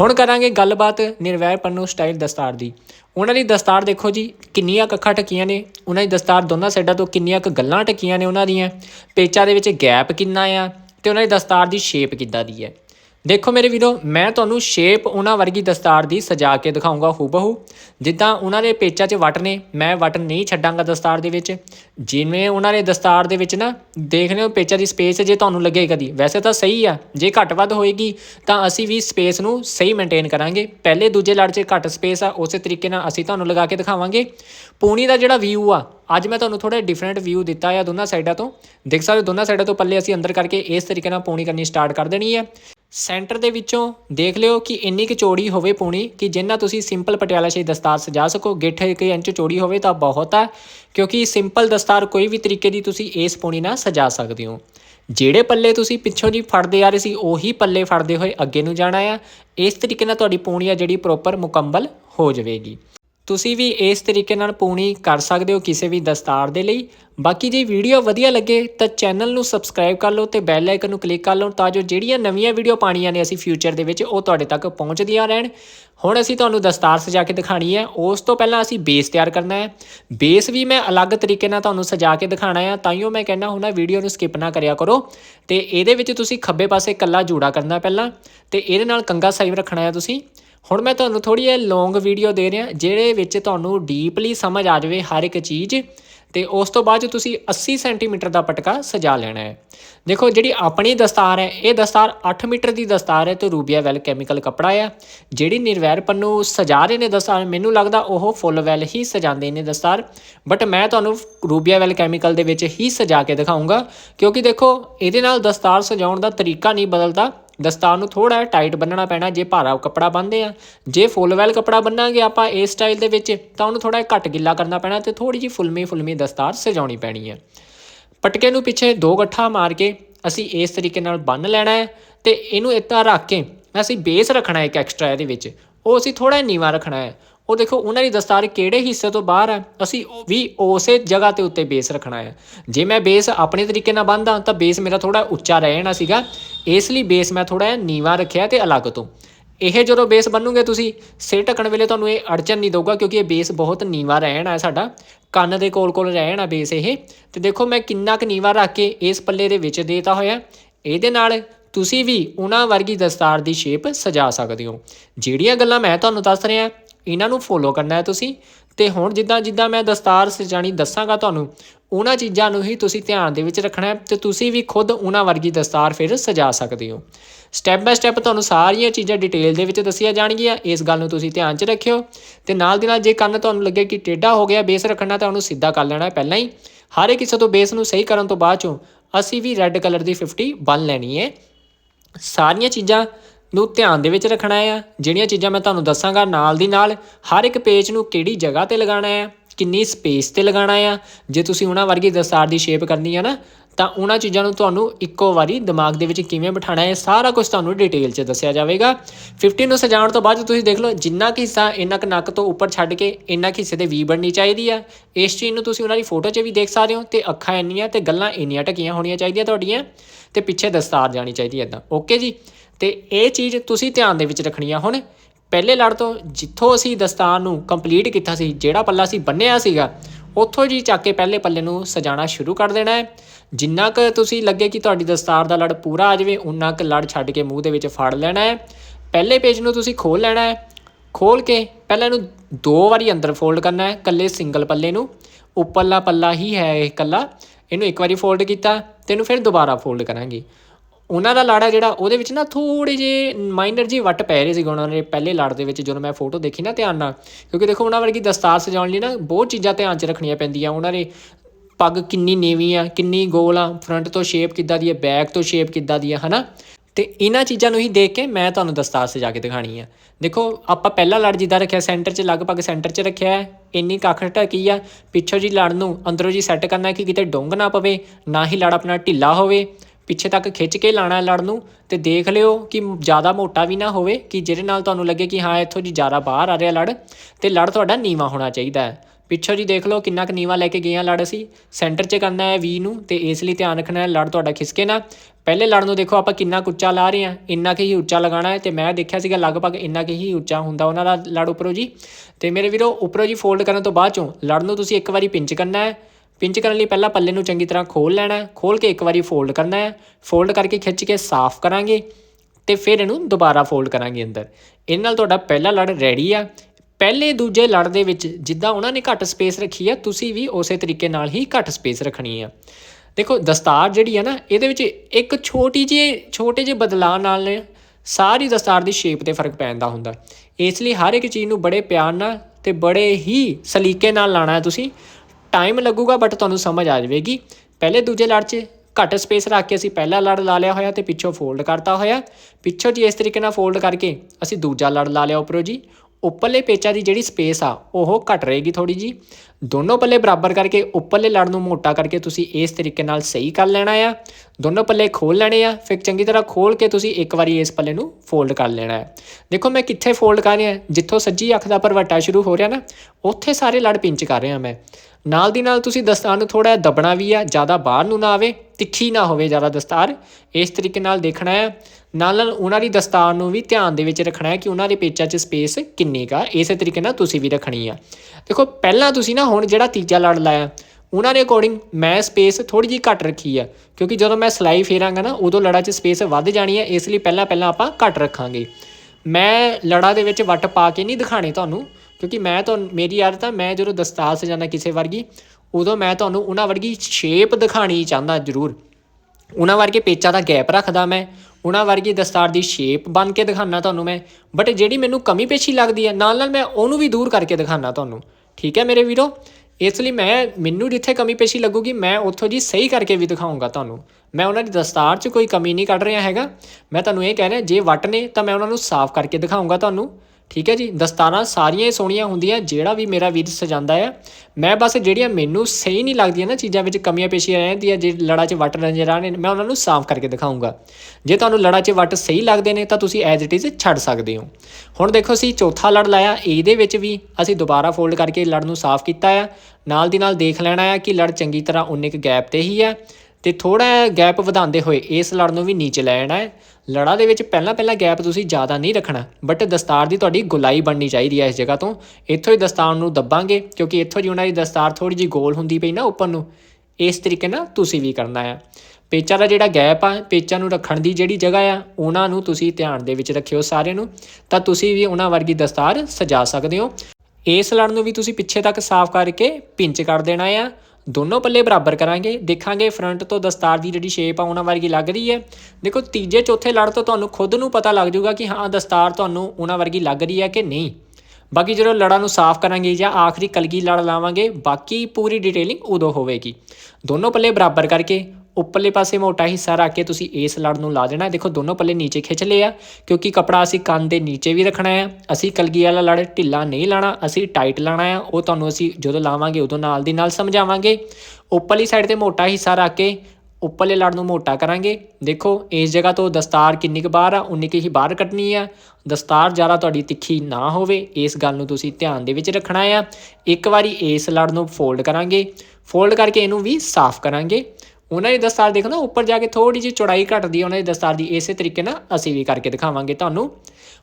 A: ਹੁਣ ਕਰਾਂਗੇ ਗੱਲਬਾਤ ਨਿਰਵੈਰ ਪੰਨੂ ਸਟਾਈਲ ਦਸਤਾਰ ਦੀ। ਉਹਨਾਂ ਦੀ ਦਸਤਾਰ ਦੇਖੋ ਜੀ, ਕਿੰਨੀਆਂ ਕੱਖਾਂ ਟਕੀਆਂ ਨੇ। ਉਹਨਾਂ ਦੀ ਦਸਤਾਰ ਦੋਨਾਂ ਸਾਈਡਾਂ ਤੋਂ ਕਿੰਨੀਆਂ ਕੁ ਗੱਲਾਂ ਟਕੀਆਂ ਨੇ ਉਹਨਾਂ ਦੀਆਂ। ਪੇਚਾਂ ਦੇ ਵਿੱਚ ਗੈਪ ਕਿੰਨਾ ਆ ਤੇ ਉਹਨਾਂ ਦੀ ਦਸਤਾਰ ਦੀ ਸ਼ੇਪ ਕਿੱਦਾਂ ਦੀ ਹੈ। ਦੇਖੋ ਮੇਰੇ ਵੀਰੋ, ਮੈਂ ਤੁਹਾਨੂੰ ਸ਼ੇਪ ਉਹਨਾਂ ਵਰਗੀ ਦਸਤਾਰ ਦੀ ਸਜਾ ਕੇ ਦਿਖਾਉਂਗਾ ਹੂਬਹੂ। ਜਿੱਦਾਂ ਉਹਨਾਂ ਦੇ ਪੇਚਾਂ 'ਚ ਵਟ ਨੇ, ਮੈਂ ਵਟ ਨਹੀਂ ਛੱਡਾਂਗਾ ਦਸਤਾਰ ਦੇ ਵਿੱਚ। ਜਿਵੇਂ ਉਹਨਾਂ ਦੇ ਦਸਤਾਰ ਦੇ ਵਿੱਚ ਨਾ, ਦੇਖ ਲਿਓ ਪੇਚਾਂ ਦੀ ਸਪੇਸ ਜੇ ਤੁਹਾਨੂੰ ਲੱਗੇ ਕਦੀ। ਵੈਸੇ ਤਾਂ ਸਹੀ ਆ, ਜੇ ਘੱਟ ਵੱਧ ਹੋਏਗੀ, ਤਾਂ ਅਸੀਂ ਵੀ ਸਪੇਸ ਨੂੰ ਸਹੀ ਮੇਨਟੇਨ ਕਰਾਂਗੇ। ਪਹਿਲੇ ਦੂਜੇ ਲੜ 'ਚ ਘੱਟ ਸਪੇਸ ਆ, ਉਸੇ ਤਰੀਕੇ ਨਾਲ ਅਸੀਂ ਤੁਹਾਨੂੰ ਲਗਾ ਕੇ ਦਿਖਾਵਾਂਗੇ। ਪੂਣੀ ਦਾ ਜਿਹੜਾ ਵਿਊ ਆ ਅੱਜ ਮੈਂ ਤੁਹਾਨੂੰ ਥੋੜਾ ਡਿਫਰੈਂਟ ਵਿਊ ਦਿੱਤਾ ਆ ਦੋਨਾਂ ਸਾਈਡਾਂ ਤੋਂ। ਦੇਖ ਸਕਦੇ ਹੋ, ਦੋਨਾਂ ਸਾਈਡਾਂ ਤੋਂ ਪੱਲੇ ਅਸੀਂ ਅੰਦਰ ਕਰਕੇ ਇਸ ਤਰੀਕੇ ਨਾਲ ਪੂਣੀ ਕਰਨੀ ਸਟਾਰਟ ਕਰ ਦੇਣੀ ਹੈ ਸੈਂਟਰ ਦੇ ਵਿੱਚੋਂ ਦੇਖ ਲਿਓ ਕਿ ਇੰਨੀ ਕੁ ਚੌੜੀ ਹੋਵੇ ਪੂਣੀ ਕਿ ਜਿੰਨਾ ਤੁਸੀਂ ਸਿੰਪਲ ਪਟਿਆਲਾ ਸ਼ਾਹੀ ਦਸਤਾਰ ਸਜਾ ਸਕੋ। ਗਿੱਠ ਇੱਕ ਇੰਚ ਚੌੜੀ ਹੋਵੇ ਤਾਂ ਬਹੁਤ ਹੈ ਕਿਉਂਕਿ ਸਿੰਪਲ ਦਸਤਾਰ ਕੋਈ ਵੀ ਤਰੀਕੇ ਦੀ ਤੁਸੀਂ ਇਸ ਪੂਣੀ ਨਾਲ ਸਜਾ ਸਕਦੇ ਹੋ। ਜਿਹੜੇ ਪੱਲੇ ਤੁਸੀਂ ਪਿੱਛੋਂ ਜੀ ਫੜਦੇ ਆ ਰਹੇ ਸੀ, ਉਹੀ ਪੱਲੇ ਫੜਦੇ ਹੋਏ ਅੱਗੇ ਨੂੰ ਜਾਣਾ ਆ। ਇਸ ਤਰੀਕੇ ਨਾਲ ਤੁਹਾਡੀ ਪੂਣੀ ਆ ਜਿਹੜੀ ਪ੍ਰੋਪਰ ਮੁਕੰਮਲ ਹੋ ਜਾਵੇਗੀ। ਤੁਸੀਂ ਵੀ ਇਸ ਤਰੀਕੇ ਨਾਲ ਪੂਣੀ ਕਰ ਸਕਦੇ ਹੋ ਕਿਸੇ ਵੀ ਦਸਤਾਰ ਦੇ ਲਈ। ਬਾਕੀ ਜੇ ਵੀਡੀਓ ਵਧੀਆ ਲੱਗੇ ਤਾਂ ਚੈਨਲ ਨੂੰ ਸਬਸਕ੍ਰਾਈਬ ਕਰ ਲਓ ਤੇ ਬੈਲ ਆਈਕਨ ਨੂੰ ਕਲਿੱਕ ਕਰ ਲਓ ਤਾਂ ਜੋ ਜਿਹੜੀਆਂ ਨਵੀਆਂ ਵੀਡੀਓ ਪਾਣੀਆਂ ਨੇ ਅਸੀਂ ਫਿਊਚਰ ਦੇ ਵਿੱਚ ਉਹ ਤੁਹਾਡੇ ਤੱਕ ਪਹੁੰਚਦੀਆਂ ਰਹਿਣ। ਹੁਣ ਅਸੀਂ ਤੁਹਾਨੂੰ ਦਸਤਾਰ ਸਜਾ ਕੇ ਦਿਖਾਣੀ ਹੈ। ਉਸ ਤੋਂ ਪਹਿਲਾਂ ਅਸੀਂ ਬੇਸ ਤਿਆਰ ਕਰਨਾ ਹੈ। ਬੇਸ ਵੀ ਮੈਂ ਅਲੱਗ ਤਰੀਕੇ ਨਾਲ ਤੁਹਾਨੂੰ ਸਜਾ ਕੇ ਦਿਖਾਣਾ ਹੈ। ਤਾਈਓ ਮੈਂ ਕਹਿੰਦਾ ਹੁੰਦਾ, ਵੀਡੀਓ ਨੂੰ ਸਕਿਪ ਨਾ ਕਰਿਆ ਕਰੋ। ਤੇ ਇਹਦੇ ਵਿੱਚ ਤੁਸੀਂ ਖੱਬੇ ਪਾਸੇ ਕੱਲਾ ਜੂੜਾ ਕਰਨਾ ਪਹਿਲਾਂ। ਤੇ ਇਹਦੇ ਨਾਲ ਕੰਗਾ ਸਾਈਵ ਰੱਖਣਾ ਹੈ ਤੁਸੀਂ। ਹੁਣ ਮੈਂ ਤੁਹਾਨੂੰ ਥੋੜੀ ਜਿਹੀ ਲੌਂਗ ਵੀਡੀਓ ਦੇ ਰਿਹਾ, ਜਿਹੜੇ ਵਿੱਚ ਤੁਹਾਨੂੰ ਡੀਪਲੀ ਸਮਝ ਆ ਜਾਵੇ ਹਰ ਇੱਕ ਚੀਜ਼ ਤੇ ਉਸ ਤੋਂ ਬਾਅਦ ਤੁਸੀਂ 80 ਸੈਂਟੀਮੀਟਰ ਦਾ ਪਟਕਾ ਸਜਾ ਲੈਣਾ ਹੈ। ਦੇਖੋ, ਜਿਹੜੀ ਆਪਣੀ ਦਸਤਾਰ ਹੈ, ਇਹ ਦਸਤਾਰ 8 ਮੀਟਰ ਦੀ ਦਸਤਾਰ ਹੈ ਤੇ ਰੂਬੀਆ ਵੈਲ ਕੈਮੀਕਲ ਕਪੜਾ ਹੈ ਜਿਹੜੀ ਨਿਰਵੈਰ ਪੰਨੂ ਸਜਾ ਰਹੇ ਨੇ ਦਸਤਾਰ, ਮੈਨੂੰ ਲੱਗਦਾ ਉਹ ਫੁੱਲ ਵੈਲ ਹੀ ਸਜਾਉਂਦੇ ਨੇ ਦਸਤਾਰ ਬਟ ਮੈਂ ਤੁਹਾਨੂੰ ਰੂਬੀਆ ਵੈਲ ਕੈਮੀਕਲ ਦੇ ਵਿੱਚ ਹੀ ਸਜਾ ਕੇ ਦਿਖਾਉਂਗਾ ਕਿਉਂਕਿ ਦੇਖੋ, ਇਹਦੇ ਨਾਲ ਦਸਤਾਰ ਸਜਾਉਣ ਦਾ ਤਰੀਕਾ ਨਹੀਂ ਬਦਲਦਾ। ਦਸਤਾਰ ਨੂੰ ਥੋੜਾ ਟਾਈਟ ਬੰਨਣਾ ਪੈਣਾ, ਜੇ ਭਾਰਾ ਕੱਪੜਾ ਬੰਨਦੇ ਆ। ਜੇ ਫੁੱਲ ਵੈਲ ਕੱਪੜਾ ਬੰਨਾਂਗੇ ਆਪਾਂ ਇਸ ਸਟਾਈਲ ਦੇ ਵਿੱਚ, ਤਾਂ ਉਹਨੂੰ ਥੋੜਾ ਘੱਟ ਗਿੱਲਾ ਕਰਨਾ ਪੈਣਾ ਤੇ ਥੋੜੀ ਜੀ ਫੁਲਮੀ ਫੁਲਮੀ ਦਸਤਾਰ ਸਜਾਉਣੀ ਪੈਣੀ ਹੈ ਪਟਕੇ ਨੂੰ ਪਿੱਛੇ ਦੋ ਗੱਠਾ ਮਾਰ ਕੇ ਅਸੀਂ ਇਸ ਤਰੀਕੇ ਨਾਲ ਬੰਨ ਲੈਣਾ ਹੈ ਤੇ ਇਹਨੂੰ ਇੱਦਾਂ ਰੱਖ ਕੇ ਅਸੀਂ ਬੇਸ ਰੱਖਣਾ ਹੈ ਇੱਕ ਐਕਸਟਰਾ ਇਹਦੇ ਵਿੱਚ। ਉਹ ਅਸੀਂ ਥੋੜਾ ਨੀਵਾ ਰੱਖਣਾ ਹੈ। ਉਹ ਦੇਖੋ, ਉਹਨਾਂ ਦੀ ਦਸਤਾਰ ਕਿਹੜੇ ਹਿੱਸੇ ਤੋਂ ਬਾਹਰ ਹੈ? ਅਸੀਂ ਵੀ ਉਸੇ ਜਗ੍ਹਾ ਤੇ ਉੱਤੇ ਬੇਸ ਰੱਖਣਾ ਹੈ। ਜੇ ਮੈਂ ਬੇਸ ਆਪਣੇ ਤਰੀਕੇ ਨਾਲ ਬੰਨਦਾ ਤਾਂ ਬੇਸ ਮੇਰਾ ਥੋੜਾ ਉੱਚਾ ਰਹਿਣਾ ਸੀਗਾ। ਇਸ ਲਈ ਬੇਸ ਮੈਂ ਥੋੜਾ ਨੀਵਾ ਰੱਖਿਆ ਤੇ ਅਲੱਗ ਤੋਂ। ਇਹ ਜਦੋਂ ਬੇਸ ਬੰਨੂਗੇ ਤੁਸੀਂ, ਸਿਰ ਢੱਕਣ ਵੇਲੇ ਤੁਹਾਨੂੰ ਇਹ ਅੜਚਨ ਨਹੀਂ ਦਊਗਾ, ਕਿਉਂਕਿ ਇਹ ਬੇਸ ਬਹੁਤ ਨੀਵਾ ਰਹਿਣਾ ਹੈ ਸਾਡਾ। ਕੰਨ ਦੇ ਕੋਲ ਕੋਲ ਰਹਿਣਾ ਬੇਸ ਇਹ। ਤੇ ਦੇਖੋ, ਮੈਂ ਕਿੰਨਾ ਕੁ ਨੀਵਾ ਰੱਖ ਕੇ ਇਸ ਪੱਲੇ ਦੇ ਵਿੱਚ ਦੇਤਾ ਹੋਇਆ। ਇਹਦੇ ਨਾਲ ਤੁਸੀਂ ਵੀ ਉਹਨਾਂ ਵਰਗੀ ਦਸਤਾਰ ਦੀ ਸ਼ੇਪ ਸਜਾ ਸਕਦੇ ਹੋ। ਜਿਹੜੀਆਂ ਗੱਲਾਂ ਮੈਂ ਤੁਹਾਨੂੰ ਦੱਸ ਰਿਹਾ ਇਹਨਾਂ ਨੂੰ ਫੋਲੋ ਕਰਨਾ ਹੈ ਤੁਸੀਂ। ਤੇ ਹੁਣ ਜਿੱਦਾਂ ਜਿੱਦਾਂ ਮੈਂ ਦਸਤਾਰ ਸਜਾਣੀ ਦੱਸਾਂਗਾ ਤੁਹਾਨੂੰ, ਉਹਨਾਂ ਚੀਜ਼ਾਂ ਨੂੰ ਹੀ ਤੁਸੀਂ ਧਿਆਨ ਦੇ ਵਿੱਚ ਰੱਖਣਾ ਹੈ ਤੇ ਤੁਸੀਂ ਵੀ ਖੁਦ ਉਹਨਾਂ ਵਰਗੀ ਦਸਤਾਰ ਫਿਰ ਸਜਾ ਸਕਦੇ ਹੋ। ਸਟੈਪ ਬਾਈ ਸਟੈਪ ਤੁਹਾਨੂੰ ਸਾਰੀਆਂ ਚੀਜ਼ਾਂ ਡਿਟੇਲ ਦੇ ਵਿੱਚ ਦੱਸੀਆਂ ਜਾਣਗੀਆਂ, ਇਸ ਗੱਲ ਨੂੰ ਤੁਸੀਂ ਧਿਆਨ 'ਚ ਰੱਖਿਓ। ਤੇ ਨਾਲ ਦੀ ਨਾਲ ਜੇ ਕੰਨ ਤੁਹਾਨੂੰ ਲੱਗੇ ਕਿ ਟੇਢਾ ਹੋ ਗਿਆ, ਬੇਸ ਰੱਖਣਾ ਤਾਂ ਉਹਨੂੰ ਸਿੱਧਾ ਕਰ ਲੈਣਾ ਪਹਿਲਾਂ ਹੀ। ਹਰ ਇੱਕ ਕਿਸੇ ਤੋਂ ਬੇਸ ਨੂੰ ਸਹੀ ਕਰਨ ਤੋਂ ਬਾਅਦ ਚੋਂ ਅਸੀਂ ਵੀ ਰੈੱਡ ਕਲਰ ਦੀ 50 ਬੰਨ ਲੈਣੀ ਹੈ। ਸਾਰੀਆਂ ਚੀਜ਼ਾਂ ਨੂੰ ਧਿਆਨ ਦੇ ਵਿੱਚ ਰੱਖਣਾ ਹੈ। ਜਿਹੜੀਆਂ ਚੀਜ਼ਾਂ ਮੈਂ ਤੁਹਾਨੂੰ ਦੱਸਾਂਗਾ ਨਾਲ ਦੀ ਨਾਲ ਹਰ ਇੱਕ ਪੇਜ ਨੂੰ ਕਿਹੜੀ ਜਗ੍ਹਾ ਤੇ ਲਗਾਉਣਾ ਹੈ, ਕਿੰਨੀ ਸਪੇਸ ਤੇ ਲਗਾਉਣਾ ਆ ਜੇ ਤੁਸੀਂ ਉਹਨਾਂ ਵਰਗੀ ਦਸਤਾਰ ਦੀ ਸ਼ੇਪ ਕਰਨੀ ਹੈ ਨਾ ਤਾਂ ਉਹਨਾਂ ਚੀਜ਼ਾਂ ਨੂੰ ਤੁਹਾਨੂੰ ਇੱਕੋ ਵਾਰੀ ਦਿਮਾਗ ਦੇ ਵਿੱਚ ਕਿਵੇਂ ਬਿਠਾਣਾ ਹੈ ਸਾਰਾ ਕੁਝ ਤੁਹਾਨੂੰ ਡਿਟੇਲ 'ਚ ਦੱਸਿਆ ਜਾਵੇਗਾ। 15 ਨੂੰ ਸਜਾਉਣ ਤੋਂ ਬਾਅਦ ਤੁਸੀਂ ਦੇਖ ਲਓ, ਜਿੰਨਾ ਕਿ ਹਿੱਸਾ ਇੰਨਾ ਕੁ ਨੱਕ ਤੋਂ ਉੱਪਰ ਛੱਡ ਕੇ ਇੰਨਾ ਕੁ ਹਿੱਸੇ ਤੇ ਵੀ ਬਣਨੀ ਚਾਹੀਦੀ ਆ। ਇਸ ਚੀਜ਼ ਨੂੰ ਤੁਸੀਂ ਉਹਨਾਂ ਦੀ ਫੋਟੋ 'ਚ ਵੀ ਦੇਖ ਸਕਦੇ ਹੋ ਤੇ ਅੱਖਾਂ ਇੰਨੀਆਂ ਤੇ ਗੱਲਾਂ ਇੰਨੀਆਂ ਟਕੀਆਂ ਹੋਣੀਆਂ ਚਾਹੀਦੀਆਂ ਤੁਹਾਡੀਆਂ ਤੇ ਪਿੱਛੇ ਦਸਤਾਰ ਜਾਣੀ ਚਾਹੀਦੀ ਹੈ ਇਦਾਂ ਓਕੇ ਜੀ? ਤੇ ਇਹ ਚੀਜ਼ ਤੁਸੀਂ ਧਿਆਨ ਦੇ ਵਿੱਚ ਰੱਖਣੀ ਆ ਹੁਣ। ਪਹਿਲੇ ਲੜ ਤੋਂ ਜਿੱਥੋਂ ਅਸੀਂ ਦਸਤਾਰ ਨੂੰ ਕੰਪਲੀਟ ਕੀਤਾ ਸੀ, ਜਿਹੜਾ ਪੱਲਾ ਅਸੀਂ ਬੰਨਿਆ ਸੀਗਾ ਉੱਥੋਂ ਜੀ ਚੱਕ ਕੇ ਪਹਿਲੇ ਪੱਲੇ ਨੂੰ ਸਜਾਣਾ ਸ਼ੁਰੂ ਕਰ ਦੇਣਾ ਹੈ। ਜਿੰਨਾ ਕੁ ਤੁਸੀਂ ਲੱਗੇ ਕਿ ਤੁਹਾਡੀ ਦਸਤਾਰ ਦਾ ਲੜ ਪੂਰਾ ਆ ਜਾਵੇ ਉਨਾ ਕੁ ਲੜ ਛੱਡ ਕੇ ਮੂੰਹ ਦੇ ਵਿੱਚ ਫੜ ਲੈਣਾ ਹੈ। ਪਹਿਲੇ ਪੇਜ ਨੂੰ ਤੁਸੀਂ ਖੋਲ ਲੈਣਾ ਹੈ। ਖੋਲ ਕੇ ਪਹਿਲਾਂ ਇਹਨੂੰ ਦੋ ਵਾਰੀ ਅੰਦਰ ਫੋਲਡ ਕਰਨਾ ਹੈ ਕੱਲੇ ਸਿੰਗਲ ਪੱਲੇ ਨੂੰ। ਉੱਪਰਲਾ ਪੱਲਾ ਹੀ ਹੈ ਇਹ ਕੱਲਾ ਇਹਨੂੰ ਇੱਕ ਵਾਰੀ ਫੋਲਡ ਕੀਤਾ ਤੇ ਇਹਨੂੰ ਫਿਰ ਦੁਬਾਰਾ ਫੋਲਡ ਕਰਾਂਗੇ। ਉਹਨਾਂ ਦਾ ਲਾੜਾ ਜਿਹੜਾ, ਉਹਦੇ ਵਿੱਚ ਨਾ ਥੋੜੇ ਜੇ ਮਾਈਨਰ ਜੀ ਵੱਟ ਪੈ ਰਹੇ ਸੀਗੇ ਉਹਨਾਂ ਦੇ ਪਹਿਲੇ ਲੜ ਦੇ ਵਿੱਚ, ਜਦੋਂ ਮੈਂ ਫੋਟੋ ਦੇਖੀ ਨਾ ਧਿਆਨ ਨਾਲ, ਕਿਉਂਕਿ ਦੇਖੋ ਉਹਨਾਂ ਵਰਗੀ ਦਸਤਾਰ ਸਜਾਉਣ ਲਈ ਨਾ ਬਹੁਤ ਚੀਜ਼ਾਂ ਧਿਆਨ 'ਚ ਰੱਖਣੀਆਂ ਪੈਂਦੀਆਂ। ਉਹਨਾਂ ਨੇ ਪੱਗ ਕਿੰਨੀ ਨੀਵੀਂ ਆ, ਕਿੰਨੀ ਗੋਲ ਆ ਫਰੰਟ ਤੋਂ ਸ਼ੇਪ ਕਿੱਦਾਂ ਦੀ ਹੈ ਬੈਕ ਤੋਂ ਸ਼ੇਪ ਕਿੱਦਾਂ ਦੀ ਹੈ ਹਨਾ? ਤੇ ਇਹਨਾਂ ਚੀਜ਼ਾਂ ਨੂੰ ਹੀ ਦੇਖ ਕੇ ਮੈਂ ਤੁਹਾਨੂੰ ਦਸਤਾਰ ਸਜਾ ਕੇ ਦਿਖਾਣੀ ਆ। ਦੇਖੋ, ਆਪਾਂ ਪਹਿਲਾ ਲੜ ਜਿੱਦਾਂ ਰੱਖਿਆ ਸੈਂਟਰ 'ਚ, ਲਗਭਗ ਸੈਂਟਰ 'ਚ ਰੱਖਿਆ ਹੈ, ਇੰਨੀ ਕੱਖ ਢਕੀ ਆ, ਪਿੱਛੋਂ ਜੀ ਲੜ ਨੂੰ ਅੰਦਰੋਂ ਜੀ ਸੈੱਟ ਕਰਨਾ ਕਿ ਕਿਤੇ ਡੁੰਗ ਨਾ ਪਵੇ, ਨਾ ਹੀ ਲੜ ਆਪਣਾ ਢਿੱਲਾ ਹੋਵੇ। ਪਿੱਛੇ ਤੱਕ ਖਿੱਚ ਕੇ ਲਾਣਾ ਲੜ ਨੂੰ ਤੇ ਦੇਖ ਲਿਓ ਕਿ ਜ਼ਿਆਦਾ ਮੋਟਾ ਵੀ ਨਾ ਹੋਵੇ, ਕਿ ਜਿਹਦੇ ਨਾਲ ਤੁਹਾਨੂੰ ਲੱਗੇ ਕਿ ਹਾਂ, ਇੱਥੋਂ ਜੀ ਜ਼ਿਆਦਾ ਬਾਹਰ ਆ ਰਿਹਾ ਲੜ, ਤੇ ਲੜ ਤੁਹਾਡਾ ਨੀਵਾ ਹੋਣਾ ਚਾਹੀਦਾ ਹੈ। ਪਿੱਛੋਂ ਜੀ ਦੇਖ ਲਓ ਕਿੰਨਾ ਕੁ ਨੀਵਾ ਲੈ ਕੇ ਗਏ ਆ ਲੜ ਅਸੀਂ। ਸੈਂਟਰ 'ਚ ਕਰਨਾ ਹੈ ਵੀ ਨੂੰ ਤੇ ਇਸ ਲਈ ਧਿਆਨ ਰੱਖਣਾ ਹੈ ਲੜ ਤੁਹਾਡਾ ਖਿਸਕੇ ਨਾ। ਪਹਿਲੇ ਲੜ ਨੂੰ ਦੇਖੋ ਆਪਾਂ ਕਿੰਨਾ ਕੁ ਉੱਚਾ ਲਾ ਰਹੇ ਹਾਂ, ਇੰਨਾ ਕੁ ਹੀ ਉੱਚਾ ਲਗਾਉਣਾ ਹੈ ਤੇ ਮੈਂ ਦੇਖਿਆ ਸੀਗਾ ਲਗਭਗ ਇੰਨਾ ਕੁ ਹੀ ਉੱਚਾ ਹੁੰਦਾ ਉਹਨਾਂ ਦਾ ਲੜ ਉੱਪਰੋਂ ਜੀ। ਤੇ ਮੇਰੇ ਵੀਰੋ, ਉੱਪਰੋਂ ਜੀ ਫੋਲਡ ਕਰਨ ਤੋਂ ਬਾਅਦ ਚੋਂ ਲੜ ਨੂੰ ਤੁਸੀਂ ਇੱਕ ਵਾਰੀ ਪਿੰਚ ਕਰਨਾ ਹੈ। ਪਿੰਚ ਕਰਨ ਲਈ ਪਹਿਲਾਂ ਪੱਲੇ ਨੂੰ ਚੰਗੀ ਤਰ੍ਹਾਂ ਖੋਲ ਲੈਣਾ ਹੈ ਖੋਲ ਕੇ ਇੱਕ ਵਾਰੀ ਫੋਲਡ ਕਰਨਾ ਹੈ। ਫੋਲਡ ਕਰਕੇ ਖਿੱਚ ਕੇ ਸਾਫ਼ ਕਰਾਂਗੇ ਤੇ ਫਿਰ ਇਹਨੂੰ ਦੁਬਾਰਾ ਫੋਲਡ ਕਰਾਂਗੇ ਅੰਦਰ। ਇਹ ਨਾਲ ਤੁਹਾਡਾ ਪਹਿਲਾ ਲੜ ਰੈਡੀ ਆ। ਪਹਿਲੇ ਦੂਜੇ ਲੜ ਦੇ ਵਿੱਚ ਜਿੱਦਾਂ ਉਹਨਾਂ ਨੇ ਘੱਟ ਸਪੇਸ ਰੱਖੀ ਆ, ਤੁਸੀਂ ਵੀ ਉਸੇ ਤਰੀਕੇ ਨਾਲ ਹੀ ਘੱਟ ਸਪੇਸ ਰੱਖਣੀ ਆ। ਦੇਖੋ, ਦਸਤਾਰ ਜਿਹੜੀ ਆ ਨਾ, ਇਹਦੇ ਵਿੱਚ ਇੱਕ ਛੋਟੀ ਜਿਹੀ, ਛੋਟੇ ਜਿਹੇ ਬਦਲਾਅ ਨਾਲ ਸਾਰੀ ਦਸਤਾਰ ਦੀ ਸ਼ੇਪ ਤੇ ਫ਼ਰਕ ਪੈਂਦਾ ਹੁੰਦਾ। ਇਸ ਲਈ ਹਰ ਇੱਕ ਚੀਜ਼ ਨੂੰ ਬੜੇ ਪਿਆਰ ਨਾਲ ਤੇ ਬੜੇ ਹੀ ਸਲੀਕੇ ਨਾਲ ਲਾਣਾ ਤੁਸੀਂ। ਟਾਈਮ ਲੱਗੂਗਾ ਬਟ ਤੁਹਾਨੂੰ ਸਮਝ ਆ ਜਾਵੇਗੀ। ਪਹਿਲੇ ਦੂਜੇ ਲੜ 'ਚ ਘੱਟ ਸਪੇਸ ਰੱਖ ਕੇ ਅਸੀਂ ਪਹਿਲਾ ਲੜ ਲਾ ਲਿਆ ਹੋਇਆ ਤੇ ਪਿੱਛੋਂ ਫੋਲਡ ਕਰਤਾ ਹੋਇਆ। ਪਿੱਛੋਂ ਜੀ ਇਸ ਤਰੀਕੇ ਨਾਲ ਫੋਲਡ ਕਰਕੇ ਅਸੀਂ ਦੂਜਾ ਲੜ ਲਾ ਲਿਆ ਉੱਪਰੋਂ ਜੀ। ਉੱਪਰਲੇ ਪੇਚਾਂ ਦੀ ਜਿਹੜੀ ਸਪੇਸ ਆ, ਉਹ ਘਟ ਰਹੇਗੀ ਥੋੜੀ ਜੀ। ਦੋਨੋਂ ਪੱਲੇ ਬਰਾਬਰ ਕਰਕੇ ਉੱਪਰਲੇ ਲੜ ਨੂੰ ਮੋਟਾ ਕਰਕੇ ਤੁਸੀਂ ਇਸ ਤਰੀਕੇ ਨਾਲ ਸਹੀ ਕਰ ਲੈਣਾ ਆ। ਦੋਨੋਂ ਪੱਲੇ ਖੋਲ ਲੈਣੇ ਆ, ਫਿਰ ਚੰਗੀ ਤਰ੍ਹਾਂ ਖੋਲ ਕੇ ਤੁਸੀਂ ਇੱਕ ਵਾਰੀ ਇਸ ਪੱਲੇ ਨੂੰ ਫੋਲਡ ਕਰ ਲੈਣਾ ਹੈ। ਦੇਖੋ ਮੈਂ ਕਿੱਥੇ ਫੋਲਡ ਕਰ ਰਿਹਾ, ਜਿੱਥੋਂ ਸੱਜੀ ਅੱਖ ਦਾ ਪਰਵੱਟਾ ਸ਼ੁਰੂ ਹੋ ਰਿਹਾ ਨਾ, ਉੱਥੇ ਸਾਰੇ ਲੜ ਪਿੰਚ ਕਰ ਰਿਹਾ ਮੈਂ। ਨਾਲ ਦੀ ਨਾਲ ਤੁਸੀਂ ਦਸਤਾਰ ਨੂੰ ਥੋੜਾ ਦਬਣਾ ਵੀ ਆ, ਜ਼ਿਆਦਾ ਬਾਹਰ ਨੂੰ ਨਾ ਆਵੇ, ਤਿੱਖੀ ਨਾ ਹੋਵੇ ਜ਼ਿਆਦਾ ਦਸਤਾਰ। ਇਸ ਤਰੀਕੇ ਨਾਲ ਦੇਖਣਾ ਹੈ ਨਾਲ ਨਾਲ ਉਹਨਾਂ ਦੀ ਦਸਤਾਰ ਨੂੰ ਵੀ ਧਿਆਨ ਦੇ ਵਿੱਚ ਰੱਖਣਾ ਹੈ ਕਿ ਉਹਨਾਂ ਦੇ ਪੇਚਾਂ 'ਚ ਸਪੇਸ ਕਿੰਨੀ ਕਾ ਇਸੇ ਤਰੀਕੇ ਨਾਲ ਤੁਸੀਂ ਵੀ ਰੱਖਣੀ ਆ। ਦੇਖੋ, ਪਹਿਲਾਂ ਤੁਸੀਂ ਨਾ ਹੁਣ ਜਿਹੜਾ ਤੀਜਾ ਲੜ ਲਾਇਆ, ਉਹਨਾਂ ਦੇ ਅਕੋਰਡਿੰਗ ਮੈਂ ਸਪੇਸ ਥੋੜੀ ਜਿਹੀ ਘੱਟ ਰੱਖੀ ਆ, ਕਿਉਂਕਿ ਜਦੋਂ ਮੈਂ ਸਲਾਈ ਫੇਰਾਂਗਾ ਨਾ, ਉਦੋਂ ਲੜਾ 'ਚ ਸਪੇਸ ਵੱਧ ਜਾਣੀ ਹੈ ਇਸ ਲਈ ਪਹਿਲਾਂ ਪਹਿਲਾਂ ਆਪਾਂ ਘੱਟ ਰੱਖਾਂਗੇ। ਮੈਂ ਲੜਾ ਦੇ ਵਿੱਚ ਵੱਟ ਪਾ ਕੇ ਨਹੀਂ ਦਿਖਾਣੇ ਤੁਹਾਨੂੰ ਕਿਉਂਕਿ ਮੈਂ ਤੁਹਾਨੂੰ ਮੇਰੀ ਆਦਤ ਆ, ਮੈਂ ਜਦੋਂ ਦਸਤਾਰ ਸਜਾਣਾ ਕਿਸੇ ਵਰਗੀ, ਉਦੋਂ ਮੈਂ ਤੁਹਾਨੂੰ ਉਹਨਾਂ ਵਰਗੀ ਸ਼ੇਪ ਦਿਖਾਣੀ ਚਾਹੁੰਦਾ ਜ਼ਰੂਰ। ਉਹਨਾਂ ਵਰਗੇ ਪੇਚਾਂ ਦਾ ਗੈਪ ਰੱਖਦਾ ਮੈਂ, ਉਹਨਾਂ ਵਰਗੀ ਦਸਤਾਰ ਦੀ ਸ਼ੇਪ ਬਣ ਕੇ ਦਿਖਾਣਾ ਤੁਹਾਨੂੰ ਮੈਂ। ਬਟ ਜਿਹੜੀ ਮੈਨੂੰ ਕਮੀ ਪੇਸ਼ੀ ਲੱਗਦੀ ਹੈ ਨਾਲ ਨਾਲ ਮੈਂ ਉਹਨੂੰ ਵੀ ਦੂਰ ਕਰਕੇ ਦਿਖਾਣਾ ਤੁਹਾਨੂੰ। ਠੀਕ ਹੈ ਮੇਰੇ ਵੀਰੋ? ਇਸ ਲਈ ਮੈਂ, ਮੈਨੂੰ ਜਿੱਥੇ ਕਮੀ ਪੇਸ਼ੀ ਲੱਗੂਗੀ, ਮੈਂ ਉੱਥੋਂ ਜੀ ਸਹੀ ਕਰਕੇ ਵੀ ਦਿਖਾਉਂਗਾ ਤੁਹਾਨੂੰ। ਮੈਂ ਉਹਨਾਂ ਦੀ ਦਸਤਾਰ 'ਚ ਕੋਈ ਕਮੀ ਨਹੀਂ ਕੱਢ ਰਿਹਾ ਹੈਗਾ। ਮੈਂ ਤੁਹਾਨੂੰ ਇਹ ਕਹਿ ਰਿਹਾ, ਜੇ ਵੱਟ ਨੇ ਤਾਂ ਮੈਂ ਉਹਨਾਂ ਨੂੰ ਸਾਫ਼ ਕਰਕੇ ਦਿਖਾਉਂਗਾ ਤੁਹਾਨੂੰ। ਠੀਕ ਹੈ ਜੀ, ਦਸਤਾਰਾਂ ਸਾਰੀਆਂ ਹੀ ਸੋਹਣੀਆਂ ਹੁੰਦੀਆਂ, ਜਿਹੜਾ ਵੀ ਮੇਰਾ ਵੀਰ ਸਜਾਉਂਦਾ ਆ, ਮੈਂ ਬਸ ਜਿਹੜੀਆਂ ਮੈਨੂੰ ਸਹੀ ਨਹੀਂ ਲੱਗਦੀਆਂ ਨਾ ਚੀਜ਼ਾਂ ਵਿੱਚ ਕਮੀਆਂ ਪੇਸ਼ੀਆਂ ਰਹਿੰਦੀਆਂ, ਜੇ ਲੜਾ 'ਚ ਵੱਟ ਨਜ਼ਰ ਆਣੇ ਮੈਂ ਉਹਨਾਂ ਨੂੰ ਸਾਫ਼ ਕਰਕੇ ਦਿਖਾਉਂਗਾ। ਜੇ ਤੁਹਾਨੂੰ ਲੜਾ 'ਚ ਵੱਟ ਸਹੀ ਲੱਗਦੇ ਨੇ, ਤਾਂ ਤੁਸੀਂ ਐਜ਼ ਇਟ ਇਜ਼ ਛੱਡ ਸਕਦੇ ਹੋ। ਹੁਣ ਦੇਖੋ ਅਸੀਂ ਚੌਥਾ ਲੜ ਲਾਇਆ, ਇਹਦੇ ਵਿੱਚ ਵੀ ਅਸੀਂ ਦੁਬਾਰਾ ਫੋਲਡ ਕਰਕੇ ਲੜ ਨੂੰ ਸਾਫ਼ ਕੀਤਾ ਆ। ਨਾਲ ਦੀ ਨਾਲ ਦੇਖ ਲੈਣਾ ਆ ਕਿ ਲੜ ਚੰਗੀ ਤਰ੍ਹਾਂ ਉਨੇ ਕੁ ਗੈਪ ਤੇ ਹੀ ਹੈ ਤੇ ਥੋੜਾ ਗੈਪ ਵਧਾਉਂਦੇ ਹੋਏ ਇਸ ਲੜ ਨੂੰ ਵੀ ਨੀਚੇ ਲੈ ਜਾਣਾ ਹੈ। ਲੜਾ ਦੇ ਵਿੱਚ ਪਹਿਲਾਂ ਪਹਿਲਾਂ ਗੈਪ ਤੁਸੀਂ ਜ਼ਿਆਦਾ ਨਹੀਂ ਰੱਖਣਾ ਬਟ ਦਸਤਾਰ ਦੀ ਤੁਹਾਡੀ ਗੁਲਾਈ ਬਣਨੀ ਚਾਹੀਦੀ ਹੈ ਇਸ ਜਗ੍ਹਾ ਤੋਂ। ਇੱਥੋਂ ਹੀ ਦਸਤਾਰ ਨੂੰ ਦੱਬਾਂਗੇ, ਕਿਉਂਕਿ ਇੱਥੋਂ ਜੀ ਉਹਨਾਂ ਦੀ ਦਸਤਾਰ ਥੋੜੀ ਜੀ ਗੋਲ ਹੁੰਦੀ ਪਈ ਨਾ ਉੱਪਰ ਨੂੰ। ਇਸ ਤਰੀਕੇ ਨਾਲ ਤੁਸੀਂ ਵੀ ਕਰਨਾ ਹੈ। ਪੇਚਾਂ ਦਾ ਜਿਹੜਾ ਗੈਪ ਆ, ਪੇਚਾਂ ਨੂੰ ਰੱਖਣ ਦੀ ਜਿਹੜੀ ਜਗ੍ਹਾ ਆ, ਉਹਨਾਂ ਨੂੰ ਤੁਸੀਂ ਧਿਆਨ ਦੇ ਵਿੱਚ ਰੱਖਿਓ ਸਾਰਿਆਂ ਨੂੰ, ਤਾਂ ਤੁਸੀਂ ਵੀ ਉਹਨਾਂ ਵਰਗੀ ਦਸਤਾਰ ਸਜਾ ਸਕਦੇ ਹੋ। ਇਸ ਲੜ ਨੂੰ ਵੀ ਤੁਸੀਂ ਪਿੱਛੇ ਤੱਕ ਸਾਫ਼ ਕਰਕੇ ਪਿੰਚ ਕਰ ਦੇਣਾ ਆ। ਦੋਨੋਂ ਪੱਲੇ ਬਰਾਬਰ ਕਰਾਂਗੇ, ਦੇਖਾਂਗੇ ਫਰੰਟ ਤੋਂ ਦਸਤਾਰ ਦੀ ਜਿਹੜੀ ਸ਼ੇਪ ਆ ਉਹਨਾਂ ਵਰਗੀ ਲੱਗ ਰਹੀ ਹੈ। ਦੇਖੋ, ਤੀਜੇ ਚੌਥੇ ਲੜ ਤੋਂ ਤੁਹਾਨੂੰ ਖੁਦ ਨੂੰ ਪਤਾ ਲੱਗ ਜਾਊਗਾ ਕਿ ਹਾਂ, ਦਸਤਾਰ ਤੁਹਾਨੂੰ ਉਹਨਾਂ ਵਰਗੀ ਲੱਗ ਰਹੀ ਹੈ ਕਿ ਨਹੀਂ। ਬਾਕੀ ਜਦੋਂ ਲੜਾਂ ਨੂੰ ਸਾਫ਼ ਕਰਾਂਗੇ ਜਾਂ ਆਖਰੀ ਕਲਗੀ ਲੜ ਲਾਵਾਂਗੇ, ਬਾਕੀ ਪੂਰੀ ਡਿਟੇਲਿੰਗ ਉਦੋਂ ਹੋਵੇਗੀ। ਦੋਨੋਂ ਪੱਲੇ ਬਰਾਬਰ ਕਰਕੇ ਉੱਪਰਲੇ ਪਾਸੇ ਮੋਟਾ ਹਿੱਸਾ ਰੱਖ ਕੇ ਤੁਸੀਂ ਇਸ ਲੜ ਨੂੰ ਲਾ ਦੇਣਾ। ਦੇਖੋ, ਦੋਨੋਂ ਪੱਲੇ ਨੀਚੇ ਖਿੱਚ ਲਏ ਆ ਕਿਉਂਕਿ ਕਪੜਾ ਅਸੀਂ ਕੰਨ ਦੇ ਨੀਚੇ ਵੀ ਰੱਖਣਾ ਹੈ। ਅਸੀਂ ਕਲਗੀ ਵਾਲਾ ਲੜ ਢਿੱਲਾ ਨਹੀਂ ਲਾਣਾ, ਅਸੀਂ ਟਾਈਟ ਲਾਣਾ ਹੈ। ਉਹ ਤੁਹਾਨੂੰ ਅਸੀਂ ਜਦੋਂ ਲਾਵਾਂਗੇ, ਉਦੋਂ ਨਾਲ ਦੀ ਨਾਲ ਸਮਝਾਵਾਂਗੇ। ਉੱਪਰਲੀ ਸਾਈਡ ਤੇ ਮੋਟਾ ਹਿੱਸਾ ਰੱਖ ਕੇ ਉੱਪਰਲੇ ਲੜ ਨੂੰ ਮੋਟਾ ਕਰਾਂਗੇ। ਦੇਖੋ, ਇਸ ਜਗ੍ਹਾ ਤੋਂ ਦਸਤਾਰ ਕਿੰਨੀ ਕੁ ਬਾਹਰ ਆ, ਉਨੀ ਕੁ ਹੀ ਬਾਹਰ ਕੱਟਣੀ ਆ। ਦਸਤਾਰ ਜ਼ਿਆਦਾ ਤੁਹਾਡੀ ਤਿੱਖੀ ਨਾ ਹੋਵੇ, ਇਸ ਗੱਲ ਨੂੰ ਤੁਸੀਂ ਧਿਆਨ ਦੇ ਵਿੱਚ ਰੱਖਣਾ ਆ। ਇੱਕ ਵਾਰੀ ਇਸ ਲੜ ਨੂੰ ਫੋਲਡ ਕਰਾਂਗੇ। ਫੋਲਡ ਕਰਕੇ ਇਹਨੂੰ ਵੀ ਸਾਫ਼ ਕਰਾਂਗੇ। ਉਹਨਾਂ ਦੀ ਦਸਤਾਰ ਦੇਖੋ ਨਾ ਉੱਪਰ ਜਾ ਕੇ ਥੋੜੀ ਜਿਹੀ ਚੌੜਾਈ ਘਟਦੀ ਹੈ ਉਹਨਾਂ ਦੀ ਦਸਤਾਰ ਦੀ, ਇਸੇ ਤਰੀਕੇ ਨਾਲ ਅਸੀਂ ਵੀ ਕਰਕੇ ਦਿਖਾਵਾਂਗੇ ਤੁਹਾਨੂੰ।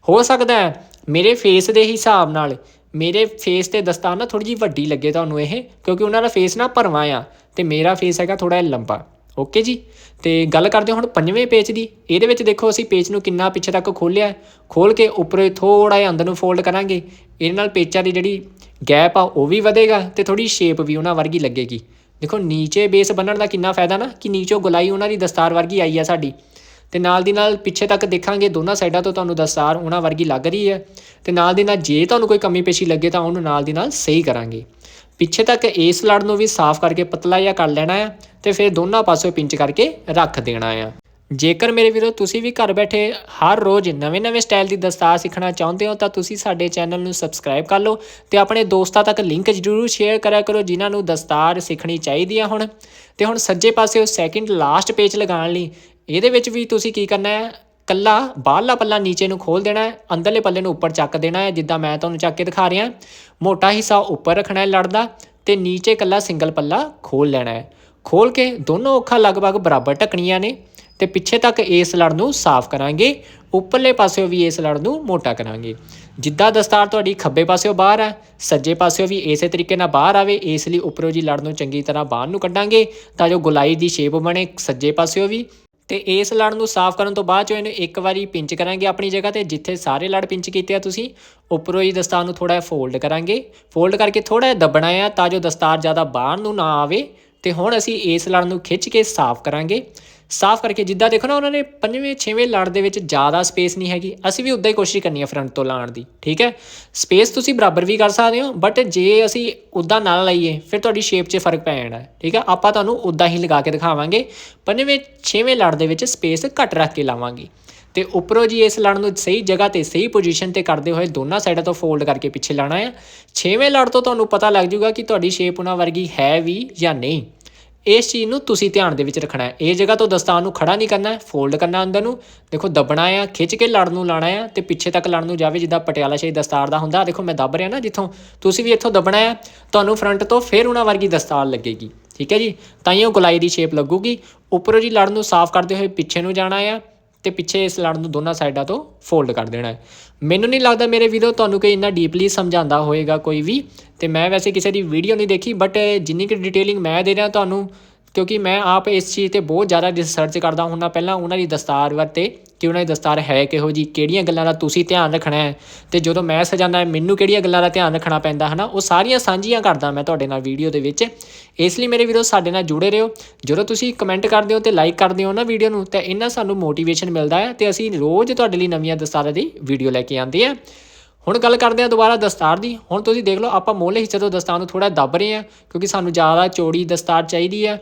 A: ਹੋ ਸਕਦਾ ਹੈ ਮੇਰੇ ਫੇਸ ਦੇ ਹਿਸਾਬ ਨਾਲ, ਮੇਰੇ ਫੇਸ ਤੇ ਦਸਤਾਰ ਨਾ ਥੋੜੀ ਜਿਹੀ ਵੱਡੀ ਲੱਗੇ ਤੁਹਾਨੂੰ ਇਹ, ਕਿਉਂਕਿ ਉਹਨਾਂ ਦਾ ਫੇਸ ਨਾ ਭਰਵਾਂ ਆ, ਤੇ ਮੇਰਾ ਫੇਸ ਹੈਗਾ ਥੋੜਾ ਜਿਹਾ ਲੰਬਾ। ਓਕੇ ਜੀ? ਤੇ ਗੱਲ ਕਰਦੇ ਹਾਂ ਹੁਣ ਪੰਜਵੇਂ ਪੇਜ ਦੀ। ਇਹਦੇ ਵਿੱਚ ਦੇਖੋ, ਅਸੀਂ ਪੇਜ ਨੂੰ ਕਿੰਨਾ ਪਿੱਛੇ ਤੱਕ ਖੋਲਿਆ ਖੋਲ ਕੇ ਉੱਪਰੋਂ ਥੋੜਾ ਜਿਹਾ ਅੰਦਰ ਨੂੰ ਫੋਲਡ ਕਰਾਂਗੇ। ਇਹਦੇ ਨਾਲ ਪੇਚਾਂ ਦੀ ਜਿਹੜੀ ਗੈਪ ਆ, ਉਹ ਵੀ ਵਧੇਗਾ ਤੇ ਥੋੜੀ ਸ਼ੇਪ ਵੀ ਉਹਨਾਂ ਵਰਗੀ ਲੱਗੇਗੀ। ਦੇਖੋ ਨੀਚੇ ਬੇਸ ਬੰਨਣ ਦਾ ਕਿੰਨਾ ਫਾਇਦਾ ਨਾ ਕਿ ਨੀਚੋਂ ਗੁਲਾਈ ਉਹਨਾਂ ਦੀ ਦਸਤਾਰ ਵਰਗੀ ਆਈ ਆ ਸਾਡੀ। ਤੇ ਨਾਲ ਦੀ ਨਾਲ ਪਿੱਛੇ ਤੱਕ ਦੇਖਾਂਗੇ ਦੋਨਾਂ ਸਾਈਡਾਂ ਤੋਂ ਤੁਹਾਨੂੰ ਦਸਤਾਰ ਉਹਨਾਂ ਵਰਗੀ ਲੱਗ ਰਹੀ ਹੈ। ਤੇ ਨਾਲ ਦੀ ਨਾਲ ਜੇ ਤੁਹਾਨੂੰ ਕੋਈ ਕਮੀ ਪੇਸ਼ੀ ਲੱਗੇ ਤਾਂ ਉਹਨੂੰ ਨਾਲ ਦੀ ਨਾਲ ਸਹੀ ਕਰਾਂਗੇ। ਪਿੱਛੇ ਤੱਕ ਇਸ ਲੜ ਨੂੰ ਵੀ ਸਾਫ਼ ਕਰਕੇ ਪਤਲਾ ਜਾਂ ਕਰ ਲੈਣਾ ਆ ਤੇ ਫਿਰ ਦੋਨਾਂ ਪਾਸਿਓਂ ਪਿੰਚ ਕਰਕੇ ਰੱਖ ਦੇਣਾ ਆ। ਜੇਕਰ ਮੇਰੇ ਵੀਰੋ ਤੁਸੀਂ ਵੀ ਘਰ ਬੈਠੇ ਹਰ ਰੋਜ਼ ਨਵੇਂ-ਨਵੇਂ ਸਟਾਈਲ ਦੀ ਦਸਤਾਰ ਸਿੱਖਣਾ ਚਾਹੁੰਦੇ ਹੋ ਤਾਂ ਤੁਸੀਂ ਸਾਡੇ ਚੈਨਲ ਨੂੰ ਸਬਸਕ੍ਰਾਈਬ ਕਰ ਲਓ ਤੇ ਆਪਣੇ ਦੋਸਤਾਂ ਤੱਕ ਲਿੰਕ ਜ਼ਰੂਰ ਸ਼ੇਅਰ ਕਰਿਆ ਕਰੋ ਜਿਨ੍ਹਾਂ ਨੂੰ ਦਸਤਾਰ ਸਿੱਖਣੀ ਚਾਹੀਦੀ ਆ ਹੁਣ। ਤੇ ਹੁਣ ਸੱਜੇ ਪਾਸੇ ਉਹ ਸੈਕਿੰਡ ਲਾਸਟ ਪੇਜ ਲਗਾਉਣ ਲਈ ਇਹਦੇ ਵਿੱਚ ਵੀ ਤੁਸੀਂ ਕੀ ਕਰਨਾ ਹੈ? ਕੱਲਾ ਬਾਹਰਲਾ ਪੱਲਾ ਨੀਚੇ ਨੂੰ ਖੋਲ ਦੇਣਾ ਹੈ, ਅੰਦਰਲੇ ਪੱਲੇ ਨੂੰ ਉੱਪਰ ਚੱਕ ਦੇਣਾ ਹੈ, ਜਿੱਦਾਂ ਮੈਂ ਤੁਹਾਨੂੰ ਚੱਕ ਕੇ ਦਿਖਾ ਰਿਹਾ। ਮੋਟਾ ਹਿੱਸਾ ਉੱਪਰ ਰੱਖਣਾ ਹੈ ਲੜਦਾ ਤੇ ਨੀਚੇ ਕੱਲਾ ਸਿੰਗਲ ਪੱਲਾ ਖੋਲ ਲੈਣਾ ਹੈ। ਖੋਲ ਕੇ ਦੋਨੋਂ ਅੱਖਾਂ ਲਗਭਗ ਬਰਾਬਰ ਢੱਕਣੀਆਂ ਨੇ। ਤੇ ਪਿੱਛੇ ਤੱਕ ਇਸ ਲੜ ਨੂੰ ਸਾਫ਼ ਕਰਾਂਗੇ, ਉੱਪਰਲੇ ਪਾਸਿਓ ਵੀ ਇਸ ਲੜ ਨੂੰ ਮੋਟਾ ਕਰਾਂਗੇ। ਜਿੱਦਾਂ ਦਸਤਾਰ ਤੁਹਾਡੀ ਖੱਬੇ ਪਾਸਿਓ ਬਾਹਰ ਹੈ, ਸੱਜੇ ਪਾਸਿਓ ਵੀ ਇਸੇ ਤਰੀਕੇ ਨਾਲ ਬਾਹਰ ਆਵੇ, ਇਸ ਲਈ ਉੱਪਰੋਂ ਜੀ ਲੜ ਨੂੰ ਚੰਗੀ ਤਰ੍ਹਾਂ ਬਾਹਰ ਨੂੰ ਕੱਢਾਂਗੇ, ਤਾਂ ਜੋ ਗੁਲਾਈ ਦੀ ਸ਼ੇਪ ਬਣੇ ਸੱਜੇ ਪਾਸਿਓ ਵੀ। ਤੇ ਇਸ ਲੜ ਨੂੰ ਸਾਫ਼ ਕਰਨ ਤੋਂ ਬਾਅਦ ਚੋਂ ਇਹਨੂੰ ਇੱਕ ਵਾਰੀ ਪਿੰਚ ਕਰਾਂਗੇ ਆਪਣੀ ਜਗ੍ਹਾ ਤੇ, ਜਿੱਥੇ ਸਾਰੇ ਲੜ ਪਿੰਚ ਕੀਤੇ ਆ ਤੁਸੀਂ। ਉੱਪਰੋਂ ਹੀ ਦਸਤਾਰ ਨੂੰ ਥੋੜਾ ਜਿਹਾ ਫੋਲਡ ਕਰਾਂਗੇ। ਫੋਲਡ ਕਰਕੇ ਥੋੜਾ ਜਿਹਾ ਦੱਬਣਾ ਆ, ਤਾਂ ਜੋ ਦਸਤਾਰ ਜ਼ਿਆਦਾ ਬਾਹਰ ਨੂੰ ਨਾ ਆਵੇ। ਤੇ ਹੁਣ ਅਸੀਂ ਇਸ ਲੜ ਨੂੰ ਖਿੱਚ ਕੇ ਸਾਫ਼ ਕਰਾਂਗੇ। ਸਾਫ਼ ਕਰਕੇ ਜਿੱਦਾਂ ਦੇਖੋ ਨਾ, ਉਹਨਾਂ ਨੇ ਪੰਜਵੇਂ, ਛੇਵੇਂ ਲੜ ਦੇ ਵਿੱਚ ਜ਼ਿਆਦਾ ਸਪੇਸ ਨਹੀਂ ਹੈਗੀ। ਅਸੀਂ ਵੀ ਉਦਾਂ ਹੀ ਕੋਸ਼ਿਸ਼ ਕਰਨੀ ਹੈ ਫਰੰਟ ਤੋਂ ਲਾਉਣ ਦੀ, ਠੀਕ ਹੈ? ਸਪੇਸ ਤੁਸੀਂ ਬਰਾਬਰ ਵੀ ਕਰ ਸਕਦੇ ਹੋ ਬਟ ਜੇ ਅਸੀਂ ਉਦਾਂ ਨਾਲ ਲਈਏ, ਫਿਰ ਤੁਹਾਡੀ ਸ਼ੇਪ 'ਚ ਫ਼ਰਕ ਪੈ ਜਾਣਾ, ਠੀਕ ਹੈ? ਆਪਾਂ ਤੁਹਾਨੂੰ ਉਦਾਂ ਹੀ ਲਗਾ ਕੇ ਦਿਖਾਵਾਂਗੇ। ਪੰਜਵੇਂ, ਛੇਵੇਂ ਲੜ ਦੇ ਵਿੱਚ ਸਪੇਸ ਘੱਟ ਰੱਖ ਕੇ ਲਾਵਾਂਗੇ। ਤੇ ਉੱਪਰੋਂ ਜੀ ਇਸ ਲੜ ਨੂੰ ਸਹੀ ਜਗ੍ਹਾ ਤੇ ਸਹੀ ਪੋਜੀਸ਼ਨ ਤੇ ਕਰਦੇ ਹੋਏ ਦੋਨਾਂ ਸਾਈਡਾਂ ਤੋਂ ਫੋਲਡ ਕਰਕੇ ਪਿੱਛੇ ਲਾਣਾ ਹੈ ਛੇਵੇਂ ਲੜ ਤੋਂ ਤੁਹਾਨੂੰ ਪਤਾ ਲੱਗ ਜਾਊਗਾ ਕਿ ਤੁਹਾਡੀ ਸ਼ੇਪ ਉਹਨਾਂ ਵਰਗੀ ਹੈ ਵੀ ਜਾਂ ਨਹੀਂ। ਇਸ ਚੀਜ਼ ਨੂੰ ਤੁਸੀਂ ਧਿਆਨ ਦੇ ਵਿੱਚ ਰੱਖਣਾ ਹੈ। ਇਹ ਜਗ੍ਹਾ ਤੋਂ ਦਸਤਾਰ ਨੂੰ ਖੜਾ ਨਹੀਂ ਕਰਨਾ ਫੋਲਡ ਕਰਨਾ ਅੰਦਰ ਨੂੰ। ਦੇਖੋ, ਦੱਬਣਾ ਆ ਖਿੱਚ ਕੇ ਲੜ ਨੂੰ ਲਾਣਾ ਆ ਤੇ ਪਿੱਛੇ ਤੱਕ ਲੜ ਨੂੰ ਜਾਵੇ, ਜਿੱਦਾਂ ਪਟਿਆਲਾ ਸ਼ਾਹੀ ਦਸਤਾਰ ਦਾ ਹੁੰਦਾ। ਦੇਖੋ, ਮੈਂ ਦੱਬ ਰਿਹਾ ਨਾ ਜਿੱਥੋਂ। ਤੁਸੀਂ ਵੀ ਇੱਥੋਂ ਦੱਬਣਾ ਆ ਤੁਹਾਨੂੰ ਫਰੰਟ ਤੋਂ ਫਿਰ ਉਹਨਾਂ ਵਰਗੀ ਦਸਤਾਰ ਲੱਗੇਗੀ। ਠੀਕ ਹੈ ਜੀ? ਤਾਂ ਹੀ ਉਹ ਗੁਲਾਈ ਦੀ ਸ਼ੇਪ ਲੱਗੂਗੀ। ਉੱਪਰੋਂ ਜੀ ਲੜ ਨੂੰ ਸਾਫ਼ ਕਰਦੇ ਹੋਏ ਪਿੱਛੇ ਨੂੰ ਜਾਣਾ ਆ ਤੇ ਪਿੱਛੇ ਇਸ ਲੜ ਨੂੰ ਦੋਨਾਂ ਸਾਈਡਾਂ ਤੋਂ ਫੋਲਡ ਕਰ ਦੇਣਾ ਹੈ। ਮੈਨੂੰ ਨਹੀਂ ਲੱਗਦਾ ਮੇਰੇ ਵੀਡੀਓ ਤੁਹਾਨੂੰ ਕੋਈ ਇੰਨਾ ਡੀਪਲੀ ਸਮਝਾਉਂਦਾ ਹੋਏਗਾ ਕੋਈ ਵੀ। ਤੇ ਮੈਂ ਵੈਸੇ ਕਿਸੇ ਦੀ ਵੀਡੀਓ ਨਹੀਂ ਦੇਖੀ ਬਟ ਜਿੰਨੀ ਕਿ ਡਿਟੇਲਿੰਗ ਮੈਂ ਦੇ ਰਿਹਾ ਤੁਹਾਨੂੰ ਕਿਉਂਕਿ ਮੈਂ ਆਪ ਇਸ ਚੀਜ਼ ਤੇ ਬਹੁਤ ਜ਼ਿਆਦਾ ਰਿਸਰਚ ਕਰਦਾ ਹੁੰਦਾ। ਪਹਿਲਾਂ ਉਹਨਾਂ ਦੀ ਦਸਤਾਰ ਵਰਤੇ ਕਿ ਉਹਨਾਂ ਦੀ ਦਸਤਾਰ ਹੈ ਕਿਹੋ ਜੀ ਕਿਹੜੀਆਂ ਗੱਲਾਂ ਦਾ ਤੁਸੀਂ ਧਿਆਨ ਰੱਖਣਾ ਹੈ ਤੇ ਜਦੋਂ ਮੈਂ ਸਜਾਉਂਦਾ, ਮੈਨੂੰ ਕਿਹੜੀਆਂ ਗੱਲਾਂ ਦਾ ਧਿਆਨ ਰੱਖਣਾ ਪੈਂਦਾ, ਹਨਾ? ਉਹ ਸਾਰੀਆਂ ਸਾਂਝੀਆਂ ਕਰਦਾ ਮੈਂ ਤੁਹਾਡੇ ਨਾਲ ਵੀਡੀਓ ਦੇ ਵਿੱਚ। ਇਸ ਲਈ ਮੇਰੇ ਵੀਰੋ ਸਾਡੇ ਨਾਲ ਜੁੜੇ ਰਹੋ। ਜਦੋਂ ਤੁਸੀਂ ਕਮੈਂਟ ਕਰਦੇ ਹੋ ਤੇ ਲਾਈਕ ਕਰਦੇ ਹੋ ਨਾ ਵੀਡੀਓ ਨੂੰ, ਤੇ ਇਹਨਾਂ ਸਾਨੂੰ ਮੋਟੀਵੇਸ਼ਨ ਮਿਲਦਾ ਹੈ ਤੇ ਅਸੀਂ ਰੋਜ਼ ਤੁਹਾਡੇ ਲਈ ਨਵੀਆਂ ਦਸਤਾਰਾਂ ਦੀ ਵੀਡੀਓ ਲੈ ਕੇ ਆਉਂਦੇ ਆ ਹੁਣ ਗੱਲ ਕਰਦੇ ਹਾਂ ਦੁਬਾਰਾ ਦਸਤਾਰ ਦੀ। ਹੁਣ ਤੁਸੀਂ ਦੇਖ ਲਓ, ਆਪਾਂ ਮੋਹਲੇ ਹਿੱਸੇ ਤੋਂ ਦਸਤਾਰ ਨੂੰ ਥੋੜਾ ਦੱਬ ਰਹੇ ਹਾਂ, ਕਿਉਂਕਿ ਸਾਨੂੰ ਜ਼ਿਆਦਾ ਚੌੜੀ ਦਸਤਾਰ ਚਾਹੀਦੀ ਹੈ।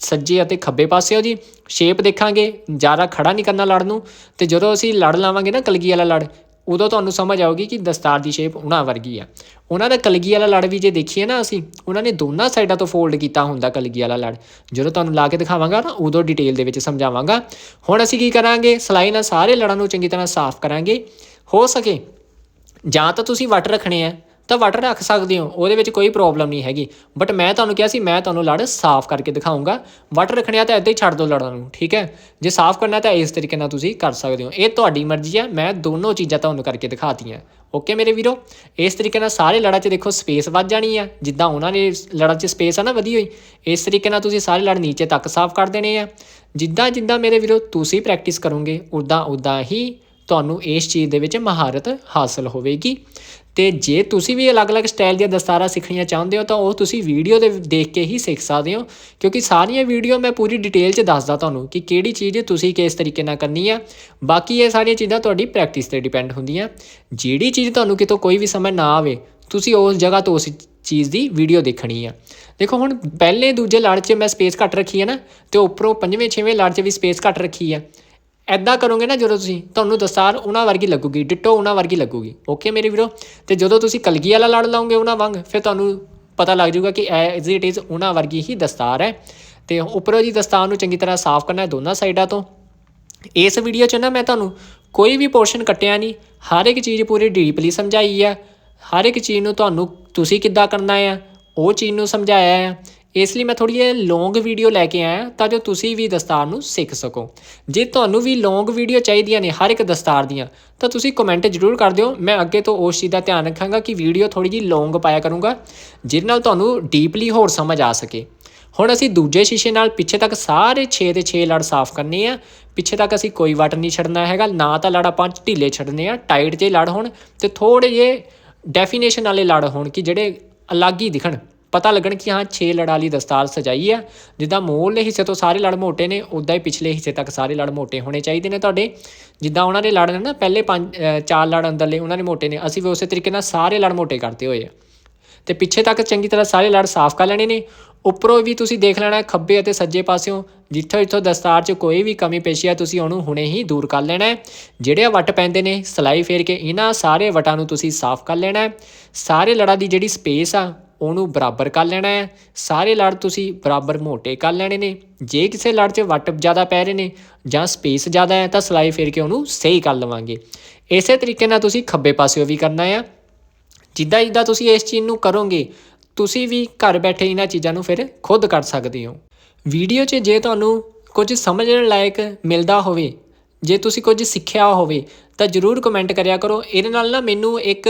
A: ਸੱਜੇ ਅਤੇ ਖੱਬੇ ਪਾਸਿਓ ਜੀ। ਸ਼ੇਪ ਦੇਖਾਂਗੇ, ਜ਼ਿਆਦਾ ਖੜਾ ਨਹੀਂ ਕਰਨਾ ਲੜ ਨੂੰ। ਤੇ ਜਦੋਂ ਅਸੀਂ ਲੜ ਲਾਵਾਂਗੇ ਨਾ ਕਲਗੀ ਵਾਲਾ ਲੜ, ਉਦੋਂ ਤੁਹਾਨੂੰ ਸਮਝ ਆਊਗੀ ਕਿ ਦਸਤਾਰ ਦੀ ਸ਼ੇਪ ਉਹਨਾਂ ਵਰਗੀ ਆ। ਉਹਨਾਂ ਦਾ ਕਲਗੀ ਵਾਲਾ ਲੜ ਵੀ ਜੇ ਦੇਖੀਏ ਨਾ ਅਸੀਂ, ਉਹਨਾਂ ਨੇ ਦੋਨਾਂ ਸਾਈਡਾਂ ਤੋਂ ਫੋਲਡ ਕੀਤਾ ਹੁੰਦਾ ਕਲਗੀ ਵਾਲਾ ਲੜ। ਜਦੋਂ ਤੁਹਾਨੂੰ ਲਾ ਕੇ ਦਿਖਾਵਾਂਗਾ ਨਾ, ਉਦੋਂ ਡਿਟੇਲ ਦੇ ਵਿੱਚ ਸਮਝਾਵਾਂਗਾ। ਹੁਣ ਅਸੀਂ ਕੀ ਕਰਾਂਗੇ, ਸਲਾਈ ਨਾਲ ਸਾਰੇ ਲੜਾਂ ਨੂੰ ਚੰਗੀ ਤਰ੍ਹਾਂ ਸਾਫ਼ ਕਰਾਂਗੇ। ਹੋ ਸਕੇ, ਜਾਂ ਤਾਂ ਤੁਸੀਂ ਵੱਟ ਰੱਖਣੇ ਆ। ਤਾਂ ਵੱਟ ਰੱਖ ਸਕਦੇ ਹੋ, ਉਹਦੇ ਵਿੱਚ ਕੋਈ ਪ੍ਰੋਬਲਮ ਨਹੀਂ ਹੈਗੀ। ਬਟ ਮੈਂ ਤੁਹਾਨੂੰ ਕਿਹਾ ਸੀ, ਮੈਂ ਤੁਹਾਨੂੰ ਲੜ ਸਾਫ਼ ਕਰਕੇ ਦਿਖਾਉਂਗਾ। ਵੱਟ ਰੱਖਣੇ ਆ ਤਾਂ ਇੱਦਾਂ ਹੀ ਛੱਡ ਦਿਓ ਲੜਾਂ ਨੂੰ, ਠੀਕ ਹੈ? ਜੇ ਸਾਫ਼ ਕਰਨਾ ਤਾਂ ਇਸ ਤਰੀਕੇ ਨਾਲ ਤੁਸੀਂ ਕਰ ਸਕਦੇ ਹੋ। ਇਹ ਤੁਹਾਡੀ ਮਰਜ਼ੀ ਹੈ, ਮੈਂ ਦੋਨੋਂ ਚੀਜ਼ਾਂ ਤੁਹਾਨੂੰ ਕਰਕੇ ਦਿਖਾਤੀਆਂ। ਓਕੇ ਮੇਰੇ ਵੀਰੋ? ਇਸ ਤਰੀਕੇ ਨਾਲ ਸਾਰੇ ਲੜਾਂ 'ਚ ਦੇਖੋ ਸਪੇਸ ਵੱਧ ਜਾਣੀ ਆ ਜਿੱਦਾਂ ਉਹਨਾਂ ਨੇ ਲੜਾਂ 'ਚ ਸਪੇਸ ਆ ਨਾ ਵਧੀ ਹੋਈ, ਇਸ ਤਰੀਕੇ ਨਾਲ ਤੁਸੀਂ ਸਾਰੇ ਲੜ ਨੀਚੇ ਤੱਕ ਸਾਫ਼ ਕਰ ਦੇਣੇ ਆ। ਜਿੱਦਾਂ ਜਿੱਦਾਂ ਮੇਰੇ ਵੀਰੋ, ਤੁਸੀਂ ਪ੍ਰੈਕਟਿਸ ਕਰੋਗੇ, ਉਦਾਂ ਉਦਾਂ ਹੀ ਤੁਹਾਨੂੰ ਇਸ ਚੀਜ਼ ਦੇ ਵਿੱਚ ਮਹਾਰਤ ਹਾਸਲ ਹੋਵੇਗੀ। ਤੇ ਜੇ ਤੁਸੀਂ ਵੀ ਅਲੱਗ-ਅਲੱਗ ਸਟਾਈਲ ਦੀਆਂ ਦਸਤਾਰਾਂ ਸਿੱਖਣੀਆਂ ਚਾਹੁੰਦੇ ਹੋ, ਤਾਂ ਉਹ ਤੁਸੀਂ ਵੀਡੀਓ ਦੇ ਦੇਖ ਕੇ ਹੀ ਸਿੱਖ ਸਕਦੇ ਹੋ। ਕਿਉਂਕਿ ਸਾਰੀਆਂ ਵੀਡੀਓ ਮੈਂ ਪੂਰੀ ਡਿਟੇਲ 'ਚ ਦੱਸਦਾ ਤੁਹਾਨੂੰ ਕਿ ਕਿਹੜੀ ਚੀਜ਼ ਤੁਸੀਂ ਕਿਸ ਤਰੀਕੇ ਨਾਲ ਕਰਨੀ ਆ। ਬਾਕੀ ਇਹ ਸਾਰੀਆਂ ਚੀਜ਼ਾਂ ਤੁਹਾਡੀ ਪ੍ਰੈਕਟਿਸ ਤੇ ਡਿਪੈਂਡ ਹੁੰਦੀਆਂ। ਜਿਹੜੀ ਚੀਜ਼ ਤੁਹਾਨੂੰ ਕਿਤੋਂ ਕੋਈ ਵੀ ਸਮਝ ਨਾ ਆਵੇ, ਤੁਸੀਂ ਉਸ ਜਗ੍ਹਾ ਤੋਂ ਉਸ ਚੀਜ਼ ਦੀ ਵੀਡੀਓ ਦੇਖਣੀ ਆ। ਦੇਖੋ ਹੁਣ ਪਹਿਲੇ ਦੂਜੇ ਲੜ 'ਚ ਮੈਂ ਸਪੇਸ ਘੱਟ ਰੱਖੀ ਹੈ ਨਾ, ਤੇ ਉੱਪਰੋਂ ਪੰਜਵੇਂ ਛੇਵੇਂ ਲੜ 'ਚ ਵੀ ਸਪੇਸ ਘੱਟ ਰੱਖੀ ਆ। ਐਦਾਂ ਕਰੋਗੇ ਨਾ ਜਦੋਂ ਤੁਸੀਂ, ਤੁਹਾਨੂੰ ਦਸਤਾਰ ਉਹਨਾਂ ਵਰਗੀ ਲੱਗੂਗੀ, ਡਿਟੋ ਉਹਨਾਂ ਵਰਗੀ ਲੱਗੂਗੀ। ਓਕੇ ਮੇਰੇ ਵੀਰੋ? ਤੇ ਜਦੋਂ ਤੁਸੀਂ ਕਲਗੀ ਵਾਲਾ ਲੜ ਲਾਓਗੇ ਉਹਨਾਂ ਵਾਂਗ, ਫਿਰ ਤੁਹਾਨੂੰ ਪਤਾ ਲੱਗ ਜਾਊਗਾ ਕਿ ਐਜ਼ ਇਟ ਇਜ਼ ਉਹਨਾਂ ਵਰਗੀ ਹੀ ਦਸਤਾਰ ਹੈ। ਤੇ ਉੱਪਰੋਂ ਜੀ ਦਸਤਾਰ ਨੂੰ ਚੰਗੀ ਤਰ੍ਹਾਂ ਸਾਫ਼ ਕਰਨਾ ਹੈ ਦੋਨਾਂ ਸਾਈਡਾਂ ਤੋਂ। ਇਸ ਵੀਡੀਓ 'ਚ ਨਾ ਮੈਂ ਤੁਹਾਨੂੰ ਕੋਈ ਵੀ ਪੋਰਸ਼ਨ ਕੱਟਿਆ ਨਹੀਂ, ਹਰ ਇੱਕ ਚੀਜ਼ ਪੂਰੀ ਡੀਪਲੀ ਸਮਝਾਈ ਆ। ਹਰ ਇੱਕ ਚੀਜ਼ ਨੂੰ ਤੁਹਾਨੂੰ ਤੁਸੀਂ ਕਿੱਦਾਂ ਕਰਨਾ ਆ, ਉਹ ਚੀਜ਼ ਨੂੰ ਸਮਝਾਇਆ ਆ। ਇਸ ਲਈ ਮੈਂ ਥੋੜੀ ਜਿਹੀ ਲੌਂਗ ਵੀਡੀਓ ਲੈ ਕੇ ਆਇਆ ਤਾਂ ਜੋ ਤੁਸੀਂ ਵੀ ਦਸਤਾਰ ਨੂੰ ਸਿੱਖ ਸਕੋ। ਜੇ ਤੁਹਾਨੂੰ ਵੀ ਲੌਂਗ ਵੀਡੀਓ ਚਾਹੀਦੀਆਂ ਨੇ, ਹਰ ਇੱਕ ਦਸਤਾਰ ਦੀਆਂ, ਤਾਂ ਤੁਸੀਂ ਕਮੈਂਟ ਜ਼ਰੂਰ ਕਰ ਦਿਓ। ਮੈਂ ਅੱਗੇ ਤੋਂ ਉਸ ਚੀਜ਼ ਦਾ ਧਿਆਨ ਰੱਖਾਂਗਾ ਕਿ ਵੀਡੀਓ ਥੋੜੀ ਜਿਹੀ ਲੌਂਗ ਪਾਇਆ ਕਰੂੰਗਾ, ਜਿਹਦੇ ਨਾਲ ਤੁਹਾਨੂੰ ਡੀਪਲੀ ਹੋਰ ਸਮਝ ਆ ਸਕੇ। ਹੁਣ ਅਸੀਂ ਦੂਜੇ ਸ਼ੀਸ਼ੇ ਨਾਲ ਪਿੱਛੇ ਤੱਕ ਸਾਰੇ 6 ਦੇ 6 ਲੜ ਸਾਫ਼ ਕਰਨੇ ਆ। ਪਿੱਛੇ ਤੱਕ ਅਸੀਂ ਕੋਈ ਵਟ ਨਹੀਂ ਛੱਡਣਾ ਹੈਗਾ, ਨਾ ਤਾਂ ਲੜ ਆਪਾਂ ਢਿੱਲੇ ਛੱਡਨੇ ਆ ਟਾਈਟ ਜੇ ਲੜ ਹੋਣ ਤੇ ਥੋੜੇ ਜੇ ਡੈਫੀਨੇਸ਼ਨ ਵਾਲੇ ਲੜ ਹੋਣ ਕਿ ਜਿਹੜੇ ਅਲੱਗ ਹੀ ਦਿਖਣ। ਪਤਾ ਲੱਗਣ ਕਿ ਹਾਂ 6 ਲੜਾਂ ਵਾਲੀ ਦਸਤਾਰ ਸਜਾਈ ਆ, ਜਿੱਦਾਂ ਮੂਹਰਲੇ ਹਿੱਸੇ ਤੋਂ ਸਾਰੇ ਲੜ ਮੋਟੇ ਨੇ ਉਦਾਂ ਹੀ ਪਿਛਲੇ ਹਿੱਸੇ ਤੱਕ ਸਾਰੇ ਲੜ ਮੋਟੇ ਹੋਣੇ ਚਾਹੀਦੇ ਨੇ ਤੁਹਾਡੇ। ਜਿੱਦਾਂ ਉਹਨਾਂ ਦੇ ਲੜ ਨੇ ਨਾ, ਪਹਿਲੇ ਪੰਜ ਚਾਰ ਲੜ ਅੰਦਰਲੇ ਉਹਨਾਂ ਨੇ ਮੋਟੇ ਨੇ, ਅਸੀਂ ਵੀ ਉਸੇ ਤਰੀਕੇ ਨਾਲ ਸਾਰੇ ਲੜ ਮੋਟੇ ਕਰਤੇ ਹੋਏ ਆ। ਤੇ ਪਿੱਛੇ ਤੱਕ ਚੰਗੀ ਤਰ੍ਹਾਂ ਸਾਰੇ ਲੜ ਸਾਫ਼ ਕਰ ਲੈਣੇ ਨੇ। ਉੱਪਰੋਂ ਵੀ ਤੁਸੀਂ ਦੇਖ ਲੈਣਾ ਹੈ ਖੱਬੇ ਅਤੇ ਸੱਜੇ ਪਾਸਿਓਂ, ਜਿੱਥੋਂ ਜਿੱਥੋਂ ਦਸਤਾਰ 'ਚ ਕੋਈ ਵੀ ਕਮੀ ਪੇਸ਼ੀ ਆ, ਤੁਸੀਂ ਉਹਨੂੰ ਹੁਣੇ ਹੀ ਦੂਰ ਕਰ ਲੈਣਾ ਹੈ। ਜਿਹੜੇ ਵੱਟ ਪੈਂਦੇ ਨੇ, ਸਲਾਈ ਫੇਰ ਕੇ ਇਹਨਾਂ ਸਾਰੇ ਵਟਾਂ ਨੂੰ ਤੁਸੀਂ ਸਾਫ਼ ਕਰ ਲੈਣਾ ਹੈ। ਸਾਰੇ ਲੜਾਂ ਦੀ ਜਿਹੜੀ ਸਪੇਸ ਆ ਉਹਨੂੰ ਬਰਾਬਰ ਕਰ ਲੈਣਾ ਹੈ। ਸਾਰੇ ਲੜ ਤੁਸੀਂ ਬਰਾਬਰ ਮੋਟੇ ਕਰ ਲੈਣੇ ਨੇ। ਜੇ ਕਿਸੇ ਲੜ 'ਚ ਵੱਟ ਜ਼ਿਆਦਾ ਪੈ ਰਹੇ ਨੇ ਜਾਂ ਸਪੇਸ ਜ਼ਿਆਦਾ ਹੈ ਤਾਂ ਸਲਾਈ ਫੇਰ ਕੇ ਉਹਨੂੰ ਸਹੀ ਕਰ ਲਵਾਂਗੇ। ਇਸੇ ਤਰੀਕੇ ਨਾਲ ਤੁਸੀਂ ਖੱਬੇ ਪਾਸਿਓਂ ਵੀ ਕਰਨਾ ਆ। ਜਿੱਦਾਂ ਜਿੱਦਾਂ ਤੁਸੀਂ ਇਸ ਚੀਜ਼ ਨੂੰ ਕਰੋਗੇ, ਤੁਸੀਂ ਵੀ ਘਰ ਬੈਠੇ ਇਹਨਾਂ ਚੀਜ਼ਾਂ ਨੂੰ ਫਿਰ ਖੁਦ ਕਰ ਸਕਦੇ ਹੋ। ਵੀਡੀਓ 'ਚ ਜੇ ਤੁਹਾਨੂੰ ਕੁਝ ਸਮਝਣ ਲਾਇਕ ਮਿਲਦਾ ਹੋਵੇ, ਜੇ ਤੁਸੀਂ ਕੁਝ ਸਿੱਖਿਆ ਹੋਵੇ, ਤਾਂ ਜਰੂਰ ਕਮੈਂਟ ਕਰਿਆ ਕਰੋ। ਇਹਦੇ ਨਾਲ ਨਾ ਮੈਨੂੰ ਇੱਕ